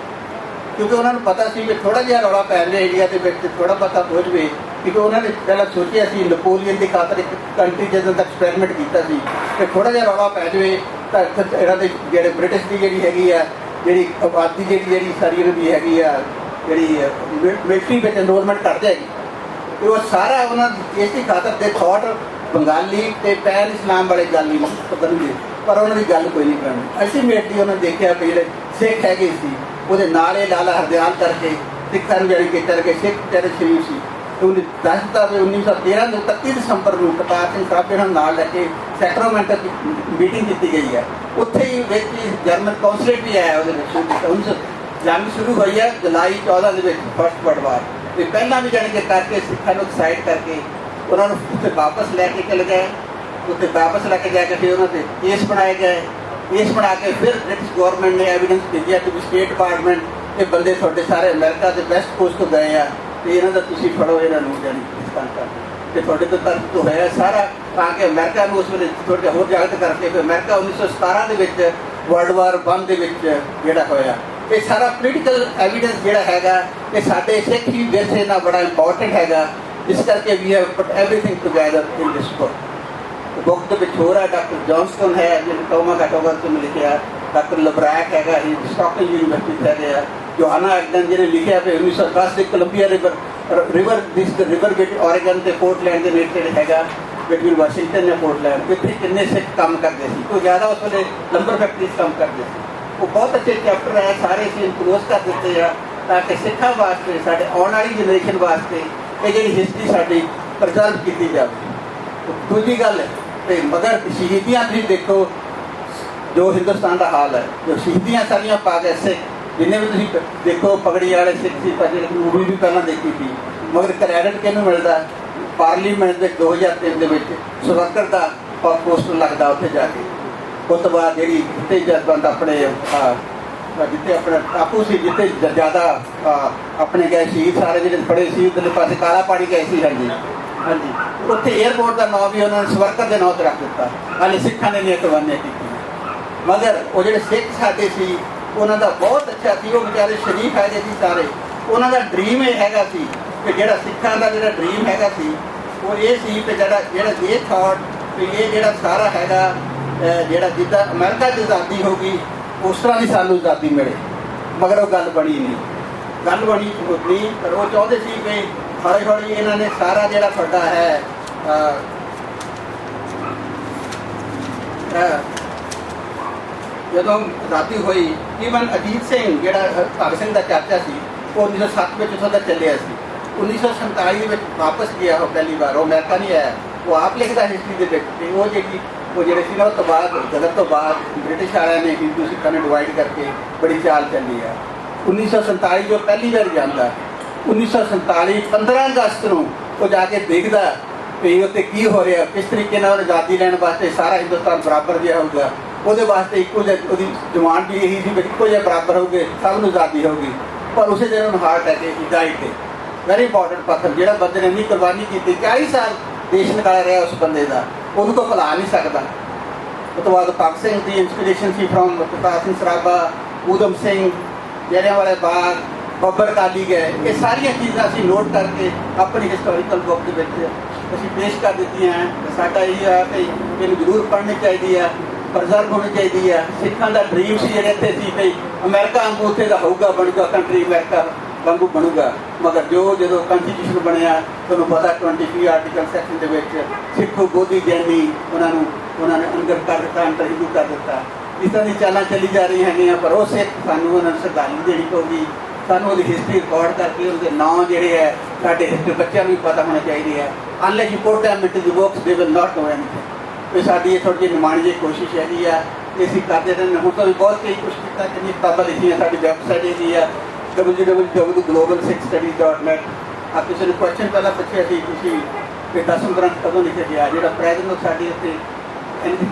ਕਿਉਂਕਿ ਉਹਨਾਂ ਨੂੰ ਪਤਾ ਸੀ ਕਿ ਥੋੜਾ ਜਿਹਾ ਰੌਲਾ ਪੈ ਜਾਵੇ ਇੰਡੀਆ ਦੇ ਵਿੱਚ ਥੋੜਾ ਬਹੁਤਾ ਹੋ ਜਾਵੇ ਕਿਉਂਕਿ ਉਹਨਾਂ ਨੇ ਪਹਿਲਾਂ ਸੋਚਿਆ ਸੀ ਨਪੋਲੀਅਨ ਦੀ ਖਾਤਰ ਇੱਕ ਕੰਟਰੀ ਜਦੋਂ ਤੱਕ ਐਕਸਪੈਰੀਮੈਂਟ ਕੀਤਾ ਸੀ ਕਿ ਥੋੜਾ ਜਿਹਾ ਰੌਲਾ ਪੈ ਜਾਵੇ ਤਾਂ ਇੱਥੇ ਇਹਨਾਂ ਦੇ ਜਿਹੜੇ ਬ੍ਰਿਟਿਸ਼ ਦੀ ਜਿਹੜੀ ਹੈਗੀ ਆ, ਜਿਹੜੀ ਆਬਾਦੀ ਜਿਹੜੀ ਜਿਹੜੀ ਸਾਰੀ ਇਹਨਾਂ ਦੀ ਹੈਗੀ ਆ, ਜਿਹੜੀ ਮਿਲਟਰੀ ਵਿੱਚ ਐਨਰੋਲਮੈਂਟ ਕਰ ਜਾਏਗੀ ਤੇ ਉਹ ਸਾਰਾ ਉਹਨਾਂ ਦੀ ਖਾਤਰ ਦੇ ਥਾਟ ਬੰਗਾਲੀ ਤੇ ਪੈਨ ਇਸਲਾਮ ਵਾਲੇ ਗੱਲ ਨਹੀਂ ਕਰਨਗੇ ਪਰ ਉਹਨਾਂ ਦੀ ਗੱਲ ਕੋਈ ਨਹੀਂ ਕਰਨੀ। ਅਲਟੀਮੇਟਲੀ ਉਹਨਾਂ ਨੇ ਦੇਖਿਆ ਕਿ ਜਿਹੜੇ ਸਿੱਖ ਹੈਗੇ ਸੀ, ਉਹਦੇ ਨਾਲੇ ਲਾਲਾ ਹਰਦਿਆਲ ਕਰਕੇ, ਸਿੱਖਾਂ ਨੂੰ ਜਿਹੜੀ ਕਿ ਕਰਕੇ ਸਿੱਖ ਜਿਹੜੇ ਸ਼ਰੀਫ ਸੀ। ਤੇ ਉਹਨੇ ਦੱਸਤਾ ਵੀ 1913 ਨੂੰ 31 ਦਸੰਬਰ ਨੂੰ ਕਰਤਾਰ ਸਿੰਘ ਸਾਹਿਬ ਨੂੰ ਨਾਲ ਲੈ ਕੇ ਸੈਕਰਾਮੈਂਟ ਦੀ ਮੀਟਿੰਗ ਕੀਤੀ ਗਈ ਹੈ। ਉੱਥੇ ਹੀ ਵਿੱਚ ਜਰਮਨ ਕੌਂਸਲੇਟ ਵੀ ਆਇਆ ਉਹਦੇ ਵਿੱਚ। ਉਹਨਾਂ ਜੰਗ ਸ਼ੁਰੂ ਹੋਈ ਹੈ ਜੁਲਾਈ 14 ਦੇ ਵਿੱਚ, ਫਸਟ ਵਰਲਡ ਵਾਰ। ਤੇ ਪਹਿਲਾਂ ਵੀ ਜਾਣੀ ਕਿ ਕਰਕੇ ਸਿੱਖਾਂ ਨੂੰ ਐਕਸਾਈਟ ਕਰਕੇ ਉਹਨਾਂ ਨੂੰ ਉੱਥੇ ਵਾਪਸ ਲੈ ਕੇ ਚਲੇ ਗਏ। ਉੱਥੇ ਵਾਪਸ ਲੈ ਕੇ ਜਾ ਕੇ ਫਿਰ ਉਹਨਾਂ ਤੇ ਕੇਸ ਬਣਾਏ ਗਏ। ਕੇਸ ਬਣਾ ਕੇ ਫਿਰ ਬ੍ਰਿਟਿਸ਼ ਗਵਰਨਮੈਂਟ ਨੇ ਐਵੀਡੈਂਸ ਭੇਜਿਆ ਕਿ ਸਟੇਟ ਡਿਪਾਰਟਮੈਂਟ ਇਹ ਬੰਦੇ ਤੁਹਾਡੇ ਸਾਰੇ ਅਮਰੀਕਾ ਦੇ ਵੈਸਟ ਕੋਸਟ ਤੋਂ ਗਏ ਆ। ਤੇ ਇਹਨਾਂ ਦਾ ਤੁਸੀਂ ਫੜੋ ਇਹਨਾਂ ਨੂੰ ਜਾਨੀ ਪਾਕਿਸਤਾਨ ਕਰ ਤੇ ਤੁਹਾਡੇ ਤੋਂ ਤਰਕ ਤੋਂ ਹੋਇਆ ਸਾਰਾ, ਤਾਂ ਕਿ ਅਮਰੀਕਾ ਨੂੰ ਉਸ ਵੇਲੇ ਥੋੜ੍ਹਾ ਹੋਰ ਜਾਗਤ ਕਰਕੇ ਫਿਰ ਅਮਰੀਕਾ 1917 ਦੇ ਵਿੱਚ ਵਰਲਡ ਵਾਰ 1 ਦੇ ਵਿੱਚ ਜਿਹੜਾ ਹੋਇਆ। ਇਹ ਸਾਰਾ ਪੋਲੀਟੀਕਲ ਐਵੀਡੈਂਸ ਜਿਹੜਾ ਹੈਗਾ, ਇਹ ਸਾਡੇ ਸਿੱਖ ਹੀ ਵਿਰਸੇ ਨਾਲ ਬੜਾ ਇੰਪੋਰਟੈਂਟ ਹੈਗਾ। ਇਸ ਕਰਕੇ we have put everything together in this book book ਦੇ ਵਿੱਚ ਹੋਰ ਹੈ ਡਾਕਟਰ ਜੌਨਸਟਨ ਹੈ, ਜਿਹਨੇ ਟੋਮਾ ਕਟੋਵਰ ਤੋਂ ਲਿਖਿਆ। ਡਾਕਟਰ ਲਬਰੈਕ ਹੈਗਾ, ਇਹ ਸਟਾਕਟਨ ਯੂਨੀਵਰਸਿਟੀ ਤੋਂ ਹੈਗੇ ਆ ਜੋਹਾਨਾ ਐਗਡਨ ਜਿਹਨੇ ਲਿਖਿਆ ਫਿਰ 1910 ਦੇ Columbia river river this the river bit Oregon ਤੇ ਪੋਰਟਲੈਂਡ ਦੇ ਨੇੜੇ ਤੇੜੇ ਹੈਗਾ ਬਿਟਵੀਨ ਵਾਸ਼ਿੰਗਟਨ ਤੇ ਪੋਰਟਲੈਂਡ ਇੱਥੇ ਕਿੰਨੇ ਸਿੱਖ ਕੰਮ ਕਰਦੇ ਸੀ? ਕੋਈ ਜ਼ਿਆਦਾ ਉਸ ਵੇਲੇ ਲੰਬਰ ਫੈਕਟਰੀ 'ਚ ਕੰਮ ਕਰਦੇ ਸੀ। ਉਹ ਬਹੁਤ ਅੱਛੇ ਚੈਪਟਰ ਹੈ ਸਾਰੇ ਸੀ ਇਨਕਲੋਜ਼ ਕਰ ਦਿੱਤੇ ਆ, ਤਾਂ ਕਿ ਸਿੱਖਾਂ ਵਾਸਤੇ, ਸਾਡੇ ਆਉਣ ਵਾਲੀ ਜਨਰੇਸ਼ਨ ਵਾਸਤੇ ਇਹ ਜਿਹੜੀ ਹਿਸਟਰੀ ਸਾਡੀ ਪ੍ਰਜ਼ਰਵ ਕੀਤੀ ਜਾਵੇ। ਦੂਜੀ ਗੱਲ, ਤੇ ਮਗਰ ਸ਼ਹੀਦੀਆਂ ਤੁਸੀਂ ਦੇਖੋ, ਜੋ ਹਿੰਦੁਸਤਾਨ ਦਾ ਹਾਲ ਹੈ, ਜੋ ਸ਼ਹੀਦੀਆਂ ਸਾਰੀਆਂ ਪਾ ਗਏ ਸਿੱਖ ਜਿੰਨੇ ਵੀ ਤੁਸੀਂ ਦੇਖੋ ਪਗੜੀ ਵਾਲੇ ਸਿੱਖ ਸੀ ਪਜੇ ਮੂਵੀ ਵੀ ਪਹਿਲਾਂ ਦੇਖੀ ਸੀ। ਮਗਰ ਕ੍ਰੈਡਿਟ ਕਿਹਨੂੰ ਮਿਲਦਾ? ਪਾਰਲੀਮੈਂਟ ਦੇ 2003 ਦੇ ਵਿੱਚ ਸਵਰਕਰ ਦਾ ਪੋਸਟਰ ਲੱਗਦਾ ਉੱਥੇ ਜਾ ਕੇ। ਉਸ ਤੋਂ ਬਾਅਦ ਜਿਹੜੀ ਜਿੱਥੇ ਜਸਵੰਤ ਆਪਣੇ ਆਹ, ਜਿੱਥੇ ਆਪਣਾ ਟਾਪੂ ਸੀ ਜਿੱਥੇ ਜ਼ਿਆਦਾ ਆਪਣੇ ਗਏ ਸ਼ਹੀਦ ਸਾਰੇ ਜਿਹੜੇ ਬੜੇ ਸੀ ਉਧਰਲੇ ਪਾਸੇ ਕਾਲਾ ਪਾਣੀ ਗਏ ਸੀ ਹਾਂਜੀ। ਹਾਂਜੀ। ਉੱਥੇ 에어ਪੋਰਟ ਦਾ ਨਾਮ ਵੀ ਉਹਨਾਂ ਨੇ ਸਵਰਕਰ ਦੇ ਨਾਮ ਤੇ ਰੱਖ ਦਿੱਤਾ। ਹਾਲੇ ਸਿੱਖਾਂ ਨੇ ਨਹੀਂ ਕੁਰਬਾਨੀਆਂ ਕੀਤੀ ਮਗਰ ਉਹ ਜਿਹੜੇ ਸਿੱਖ ਸਾਡੇ ਸੀ ਉਹਨਾਂ ਦਾ ਬਹੁਤ ਅੱਛਾ ਸੀ, ਉਹ ਵਿਚਾਰੇ ਸ਼ਰੀਫ ਹੈਗੇ ਸੀ ਸਾਰੇ। ਉਹਨਾਂ ਦਾ ਡ੍ਰੀਮ ਇਹ ਹੈਗਾ ਸੀ ਕਿ ਜਿਹੜਾ ਸਿੱਖਾਂ ਦਾ ਜਿਹੜਾ ਡ੍ਰੀਮ ਹੈਗਾ ਸੀ, ਉਹ ਇਹ ਸੀ ਕਿ ਜਿਹੜਾ ਜਿਹੜਾ ਇਹ ਥਾਟ ਕਿ ਇਹ ਜਿਹੜਾ ਸਾਰਾ ਹੈਗਾ ਜਿਹੜਾ ਜਿੱਦਾਂ ਅਮਰੀਕਾ ਦੀ ਆਜ਼ਾਦੀ ਹੋ ਗਈ, ਉਸ ਤਰ੍ਹਾਂ ਦੀ ਸਾਨੂੰ ਆਜ਼ਾਦੀ ਮਿਲੇ। ਮਗਰ ਉਹ ਗੱਲ ਬਣੀ ਨਹੀਂ। ਗੱਲ ਬਣੀ ਨਹੀਂ ਪਰ ਉਹ ਚਾਹੁੰਦੇ ਸੀ ਕਿ ਹੌਲੀ ਹੌਲੀ ਇਹਨਾਂ ਨੇ ਸਾਰਾ ਜਿਹੜਾ ਸਾਡਾ ਹੈ ਜਦੋਂ ਆਜ਼ਾਦੀ ਹੋਈ ਈਵਨ ਅਜੀਤ ਸਿੰਘ ਜਿਹੜਾ ਭਗਤ ਸਿੰਘ ਦਾ ਚਾਚਾ ਸੀ, ਉਹ 1907 ਵਿੱਚ ਉੱਥੋਂ ਚੱਲਿਆ ਸੀ। 1947 ਦੇ ਵਿੱਚ ਵਾਪਸ ਗਿਆ ਉਹ ਪਹਿਲੀ ਵਾਰ, ਉਹ ਅਮਰੀਕਾ ਨਹੀਂ ਆਇਆ। ਉਹ ਆਪ ਲਿਖਦਾ ਹਿਸਟਰੀ ਦੇ ਵਿੱਚ ਤੇ ਉਹ ਜਿਹੜੀ, ਉਹ ਜਿਹੜੇ ਸੀ ਨਾ, ਉਹ ਤੋਂ ਬਾਅਦ ਜਗਤ ਤੋਂ ਬਾਅਦ ਬ੍ਰਿਟਿਸ਼ ਵਾਲਿਆਂ ਨੇ ਹਿੰਦੂ ਸਿੱਖਾਂ ਨੂੰ ਡਿਵਾਈਡ ਕਰਕੇ ਬੜੀ ਚਾਲ ਚੱਲੀ ਆ। 1947 ਜੋ ਪਹਿਲੀ ਵਾਰ ਜਾਂਦਾ 1947 15 ਅਗਸਤ ਨੂੰ ਉਹ ਜਾ ਕੇ ਦੇਖਦਾ ਵੀ ਉੱਤੇ ਕੀ ਹੋ ਰਿਹਾ, ਕਿਸ ਤਰੀਕੇ ਨਾਲ ਆਜ਼ਾਦੀ ਲੈਣ ਵਾਸਤੇ ਸਾਰਾ ਹਿੰਦੁਸਤਾਨ ਬਰਾਬਰ ਜਿਹਾ ਹੋਊਗਾ। ਉਹਦੇ ਵਾਸਤੇ ਇੱਕੋ ਜਿਹਾ ਉਹਦੀ ਡਿਮਾਂਡ ਵੀ ਇਹੀ ਸੀ ਵੀ ਇੱਕੋ ਜਿਹਾ ਬਰਾਬਰ ਹੋਊਗੇ, ਸਭ ਨੂੰ ਆਜ਼ਾਦੀ ਹੋਊਗੀ। ਪਰ ਉਸੇ ਦਿਨ ਉਹਨੂੰ ਹਾਰਟ ਅਟੈਕ ਹੀ ਡਾਈਟ ਤੇ। ਵੈਰੀ ਇੰਪੋਰਟੈਂਟ ਪੱਥਰ, ਜਿਹੜਾ ਬੰਦੇ ਨੇ ਇੰਨੀ ਕੁਰਬਾਨੀ ਕੀਤੀ 40 ਸਾਲ ਦੇਸ਼ ਨਿਕਾਲ ਰਿਹਾ ਉਸ ਬੰਦੇ ਦਾ। ਉਹਨੂੰ ਕੋਈ ਭੁਲਾ ਨਹੀਂ ਸਕਦਾ। ਉਹ ਤੋਂ ਬਾਅਦ ਭਗਤ ਸਿੰਘ ਦੀ ਇਨਸਪੀਰੇਸ਼ਨ ਸੀ ਫਰੋਮ ਪ੍ਰਤਾਪ ਸਿੰਘ ਸਰਾਭਾ, ਊਧਮ ਸਿੰਘ ਜਲਿਆਂਵਾਲੇ ਬਾਗ, ਬੱਬਰ ਕਾਲੀ ਗਏ। ਇਹ ਸਾਰੀਆਂ ਚੀਜ਼ਾਂ ਅਸੀਂ ਨੋਟ ਕਰਕੇ ਆਪਣੀ ਹਿਸਟੋਰੀਕਲ ਬੁੱਕ ਦੇ ਵਿੱਚ ਅਸੀਂ ਪੇਸ਼ ਕਰ ਦਿੱਤੀਆਂ। ਸਾਡਾ ਇਹ ਹੈ ਕਿ ਇਹਨੂੰ ਜ਼ਰੂਰ ਪੜ੍ਹਨੀ ਚਾਹੀਦੀ ਹੈ ਪ੍ਰਜ਼ਰਵ ਹੋਣੀ ਚਾਹੀਦੀ ਹੈ। ਸਿੱਖਾਂ ਦਾ ਡ੍ਰੀਮ ਸੀ ਜਿਹੜੇ ਇੱਥੇ ਸੀ ਕਿ ਅਮਰੀਕਾ ਵਾਂਗੂ ਉੱਥੇ ਦਾ ਹੋਊਗਾ ਬਣੂਗਾ ਕੰਟਰੀ ਅਮਰੀਕਾ ਵਾਂਗੂ ਬਣੂਗਾ। ਮਗਰ ਜੋ ਜਦੋਂ ਕੰਸਟੀਟਿਊਸ਼ਨ ਬਣਿਆ, ਤੁਹਾਨੂੰ ਪਤਾ 23 ਆਰਟੀਕਲ ਸੈਕਸ਼ਨ ਦੇ ਵਿੱਚ ਸਿੱਖੋ ਬੋਧੀ ਜੈਨੀ ਉਹਨਾਂ ਨੂੰ, ਉਹਨਾਂ ਨੇ ਅੰਦਰ ਕਰ ਦਿੱਤਾ ਅੰਦਰ ਹਿੰਦੂ ਕਰ ਦਿੱਤਾ। ਇਸ ਤਰ੍ਹਾਂ ਦੀ ਚਾਲਾਂ ਚੱਲੀ ਜਾ ਰਹੀਆਂ ਹੈਗੀਆਂ, ਪਰ ਉਹ ਸਿੱਖ ਸਾਨੂੰ ਉਹਨਾਂ ਨੂੰ ਸ਼ਰਧਾਂਜਲੀ ਦੇਣੀ ਪਊਗੀ। ਸਾਨੂੰ ਉਹਦੀ ਹਿਸਟਰੀ ਰਿਕਾਰਡ ਕਰਕੇ ਉਹਦੇ ਨਾਂ ਜਿਹੜੇ ਹੈ, ਸਾਡੇ ਹਿਸਟਰੀ ਬੱਚਿਆਂ ਨੂੰ ਵੀ ਪਤਾ ਹੋਣਾ ਚਾਹੀਦੀ ਹੈ। Unless you put them into the books, they will not know anything ਇਹ ਸਾਡੀ ਇਹ ਥੋੜੀ ਜਿਹੀ ਨਿਮਾਣੀ ਜਿਹੀ ਕੋਸ਼ਿਸ਼ ਹੈਗੀ ਆ ਇਹ ਅਸੀਂ ਕਰਦੇ ਰਹਿੰਦੇ ਹੁਣ ਤਾਂ ਵੀ ਬਹੁਤ ਕਈ ਕੁਛ ਕੀਤਾ ਕਿੰਨੀ ਕਿਤਾਬਾਂ ਲਿਖੀਆਂ ਸਾਡੀ ਵੈਬਸਾਈਟ ਹੈਗੀ ਆ www.globalsikhstudies.net ਆ ਕਿਸੇ ਨੂੰ ਕੁਐਸਚਨ ਪਹਿਲਾਂ ਪੁੱਛਿਆ ਸੀ, ਤੁਸੀਂ ਕਿ ਦਸਮ ਗ੍ਰੰਥ ਕਦੋਂ ਲਿਖਿਆ ਗਿਆ, ਜਿਹੜਾ ਪ੍ਰੈਜ਼ੈਂਟ ਸਾਡੀ ਇੱਥੇ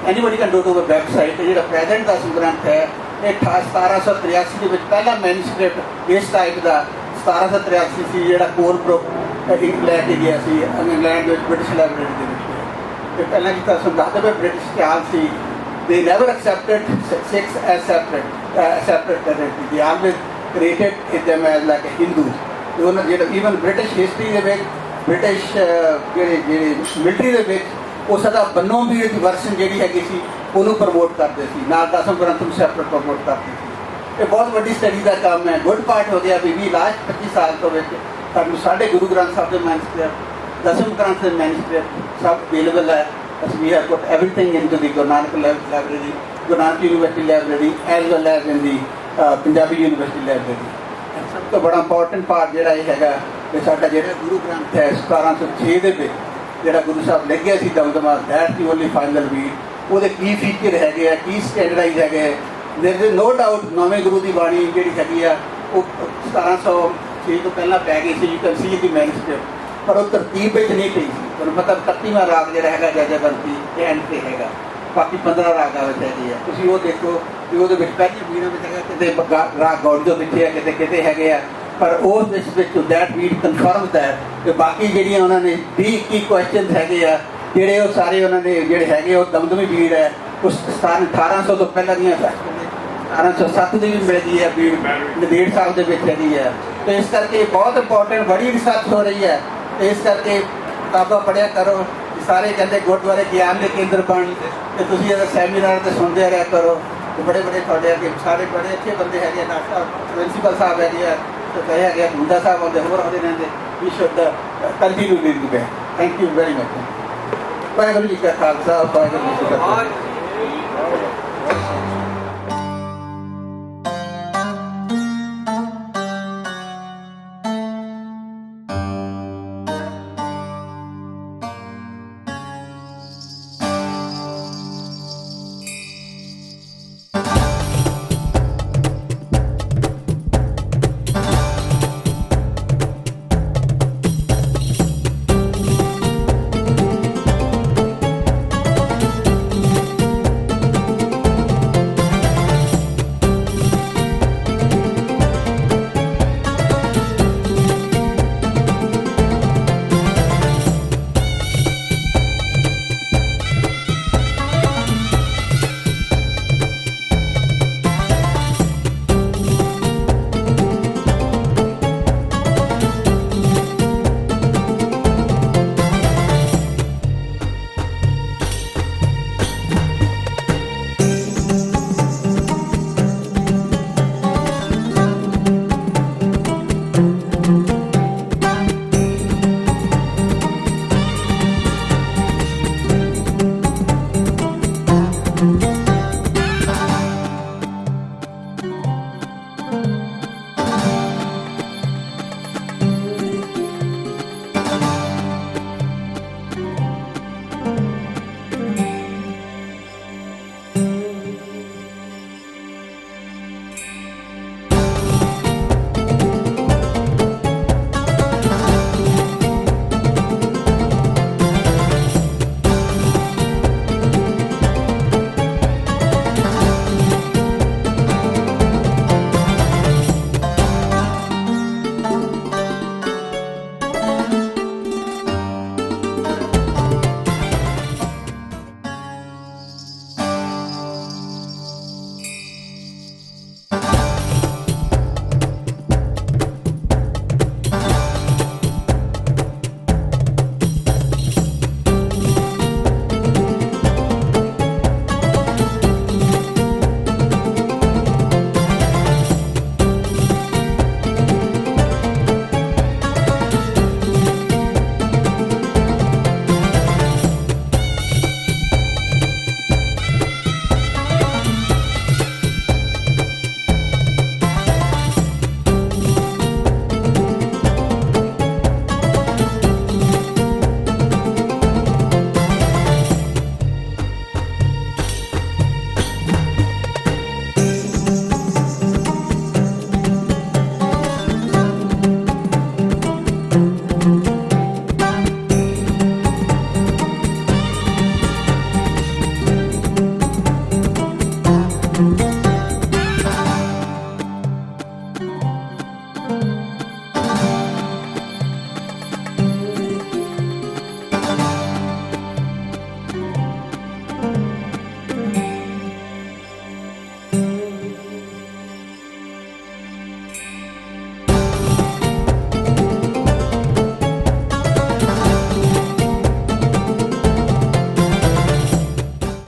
anybody can go to website ਜਿਹੜਾ ਪ੍ਰੈਜ਼ੈਂਟ ਦਸਮ ਗ੍ਰੰਥ ਹੈ, ਇਹ 1783 ਦੇ ਵਿੱਚ ਪਹਿਲਾ ਮੈਨੂਸਕ੍ਰਿਪਟ ਇਸ ਟਾਈਪ ਦਾ 1783 ਸੀ ਜਿਹੜਾ ਕੋਰ ਪ੍ਰੋ ਇੱਕ ਲੈ ਕੇ ਗਿਆ ਸੀ ਇੰਗਲੈਂਡ ਵਿੱਚ ਬ੍ਰਿਟਿਸ਼ ਲਾਇਬ੍ਰੇਰੀ ਦੇ ਤੇ ਪਹਿਲਾਂ ਜਿੱਦਾਂ ਸਮਝਾਦੇ ਪਏ ਬ੍ਰਿਟਿਸ਼ ਚਾਲ ਸੀ they never accepted Sikhs as separate, uh, separate identity. They always created them as like Hindus. ਤੇ ਜਿਹੜਾ even British history ਦੇ ਵਿੱਚ ਬ੍ਰਿਟਿਸ਼ ਜਿਹੜੇ ਜਿਹੜੇ ਮਿਲਟਰੀ ਦੇ ਵਿੱਚ ਉਹ ਸਦਾ ਬੰਨੋ ਵੀ ਦੀ ਵਰਸ਼ਨ ਜਿਹੜੀ ਹੈਗੀ ਸੀ ਉਹਨੂੰ ਪ੍ਰਮੋਟ ਕਰਦੇ ਸੀ ਨਾਲ ਦਸਮ ਗ੍ਰੰਥ ਨੂੰ ਸੈਪਰੇਟ ਪ੍ਰਮੋਟ ਕਰਦੇ ਸੀ ਇਹ ਬਹੁਤ ਵੱਡੀ ਸਟੱਡੀ ਦਾ ਕੰਮ ਹੈ ਗੁੱਡ ਪਾਰਟ ਹੋ ਗਿਆ ਵੀ ਵੀ ਲਾਸਟ 25 ਸਾਲ ਤੋਂ ਵਿੱਚ ਸਾਨੂੰ ਸਾਡੇ ਗੁਰੂ ਗ੍ਰੰਥ ਸਾਹਿਬ ਦੇ ਮੈਨਸਕ੍ਰਿਪਟ ਦਸਮ ਗ੍ਰੰਥ ਦੇ ਮੈਨਸਕ੍ਰਿਪਟ ਸਭ ਅਵੇਲੇਬਲ ਹੈ। as we have put everything into the Guru Nanak Lab- Library, Guru Nanak University Library, as well as in the uh, Punjabi University Library. ਸਭ ਤੋਂ ਬੜਾ ਇੰਪੋਰਟੈਂਟ ਪਾਰਟ ਜਿਹੜਾ ਇਹ ਹੈਗਾ ਕਿ ਸਾਡਾ ਜਿਹੜਾ ਗੁਰੂ ਗ੍ਰੰਥ ਹੈ 1706 ਦੇ ਵਿੱਚ ਜਿਹੜਾ ਗੁਰੂ ਸਾਹਿਬ ਲਿਖ ਸੀ Damdama that the only final ਵੀ ਉਹਦੇ ਕੀ ਫੀਚਰ ਹੈਗੇ ਆ ਕੀ ਸਟੈਂਡਰਡਾਈਜ਼ ਹੈਗੇ ਦੇਰ ਇਜ਼ ਨੋ ਡਾਊਟ ਨਵੇਂ ਗੁਰੂ ਦੀ ਬਾਣੀ ਜਿਹੜੀ ਹੈਗੀ ਆ ਉਹ 1706 ਤੋਂ ਪਹਿਲਾਂ ਪੈ ਗਈ ਸੀ। You can see the manuscript ਪਰ ਉਹ ਤਰਤੀਬ ਵਿੱਚ ਨਹੀਂ ਪਈ ਸੀ। ਤੁਹਾਨੂੰ ਪਤਾ 31ਵਾਂ ਰਾਗ ਜਿਹੜਾ ਹੈਗਾ ਜਜਬੰਤੀ ਇਹ ਐਂਡ ਤੇ ਹੈਗਾ। ਬਾਕੀ 15 ਰਾਗਾਂ ਵਿੱਚ ਹੈਗੇ ਆ। ਤੁਸੀਂ ਉਹ ਦੇਖੋ ਕਿ ਉਹਦੇ ਵਿੱਚ ਪਹਿਲੀ ਵੀਰਾਂ ਵਿੱਚ ਹੈਗਾ, ਕਿਤੇ ਰਾਗ ਗੌੜੀ ਤੋਂ ਪਿੱਛੇ ਆ, ਕਿਤੇ ਕਿਤੇ ਹੈਗੇ ਆ। ਪਰ ਉਸ ਵਿੱਚ ਵਿੱਚ ਦੈਟ ਰੀਡ ਕਨਫਰਮ ਦੈਟ ਕਿ ਬਾਕੀ ਜਿਹੜੀਆਂ ਉਹਨਾਂ ਨੇ 20 21 ਕੁਐਸਚਨਸ ਹੈਗੇ ਆ, ਜਿਹੜੇ ਉਹ ਸਾਰੇ ਉਹਨਾਂ ਨੇ ਜਿਹੜੇ ਹੈਗੇ ਉਹ ਦਮਦਮੀ ਬੀੜ ਹੈ। ਉਸ ਸਥਾਨ 1800 ਤੋਂ ਪਹਿਲਾਂ ਦੀਆਂ ਸਨ 1807 ਦੀ ਵੀ ਮਿਲਦੀ ਹੈ ਬੀੜ ਨਦੇੜ ਸਾਹਿਬ ਦੇ ਵਿੱਚ ਹੈਗੀ ਹੈ। ਤੇ ਇਸ ਕਰਕੇ ਬਹੁਤ ਇੰਪੋਰਟੈਂਟ ਬੜੀ ਰਿਸਰਚ ਹੋ ਰਹੀ ਹੈ। ਇਸ ਕਰਕੇ ਕਿਤਾਬਾਂ ਪੜ੍ਹਿਆ ਕਰੋ ਸਾਰੇ ਕਹਿੰਦੇ ਗੁਰਦੁਆਰੇ ਗਿਆਨ ਦੇ ਕੇਂਦਰ ਬਣ ਤੇ ਤੁਸੀਂ ਅਗਰ ਸੈਮੀਨਾਰ ਤੇ ਸੁਣਦੇ ਰਿਹਾ ਕਰੋ ਤੇ ਬੜੇ ਬੜੇ ਤੁਹਾਡੇ ਅੱਗੇ ਸਾਰੇ ਬੜੇ ਅੱਛੇ ਬੰਦੇ ਹੈਗੇ ਆ, ਡਾਕਟਰ ਪ੍ਰਿੰਸੀਪਲ ਸਾਹਿਬ ਹੈਗੇ ਆ ਤੇ ਕਹੇ ਗਿਆ ਆ, ਮੁੰਡਾ ਸਾਹਿਬ ਆਉਂਦੇ ਹੋਰ ਉਹਦੇ ਰਹਿੰਦੇ ਵੀ ਸ਼ੁੱਧ continue lead the. Back thank you very much Waheguru ji ਕਾ ਖਾਲਸਾ ਵਾਹਿਗੁਰੂ ਜੀ ਕੀ ਫਤਿਹ।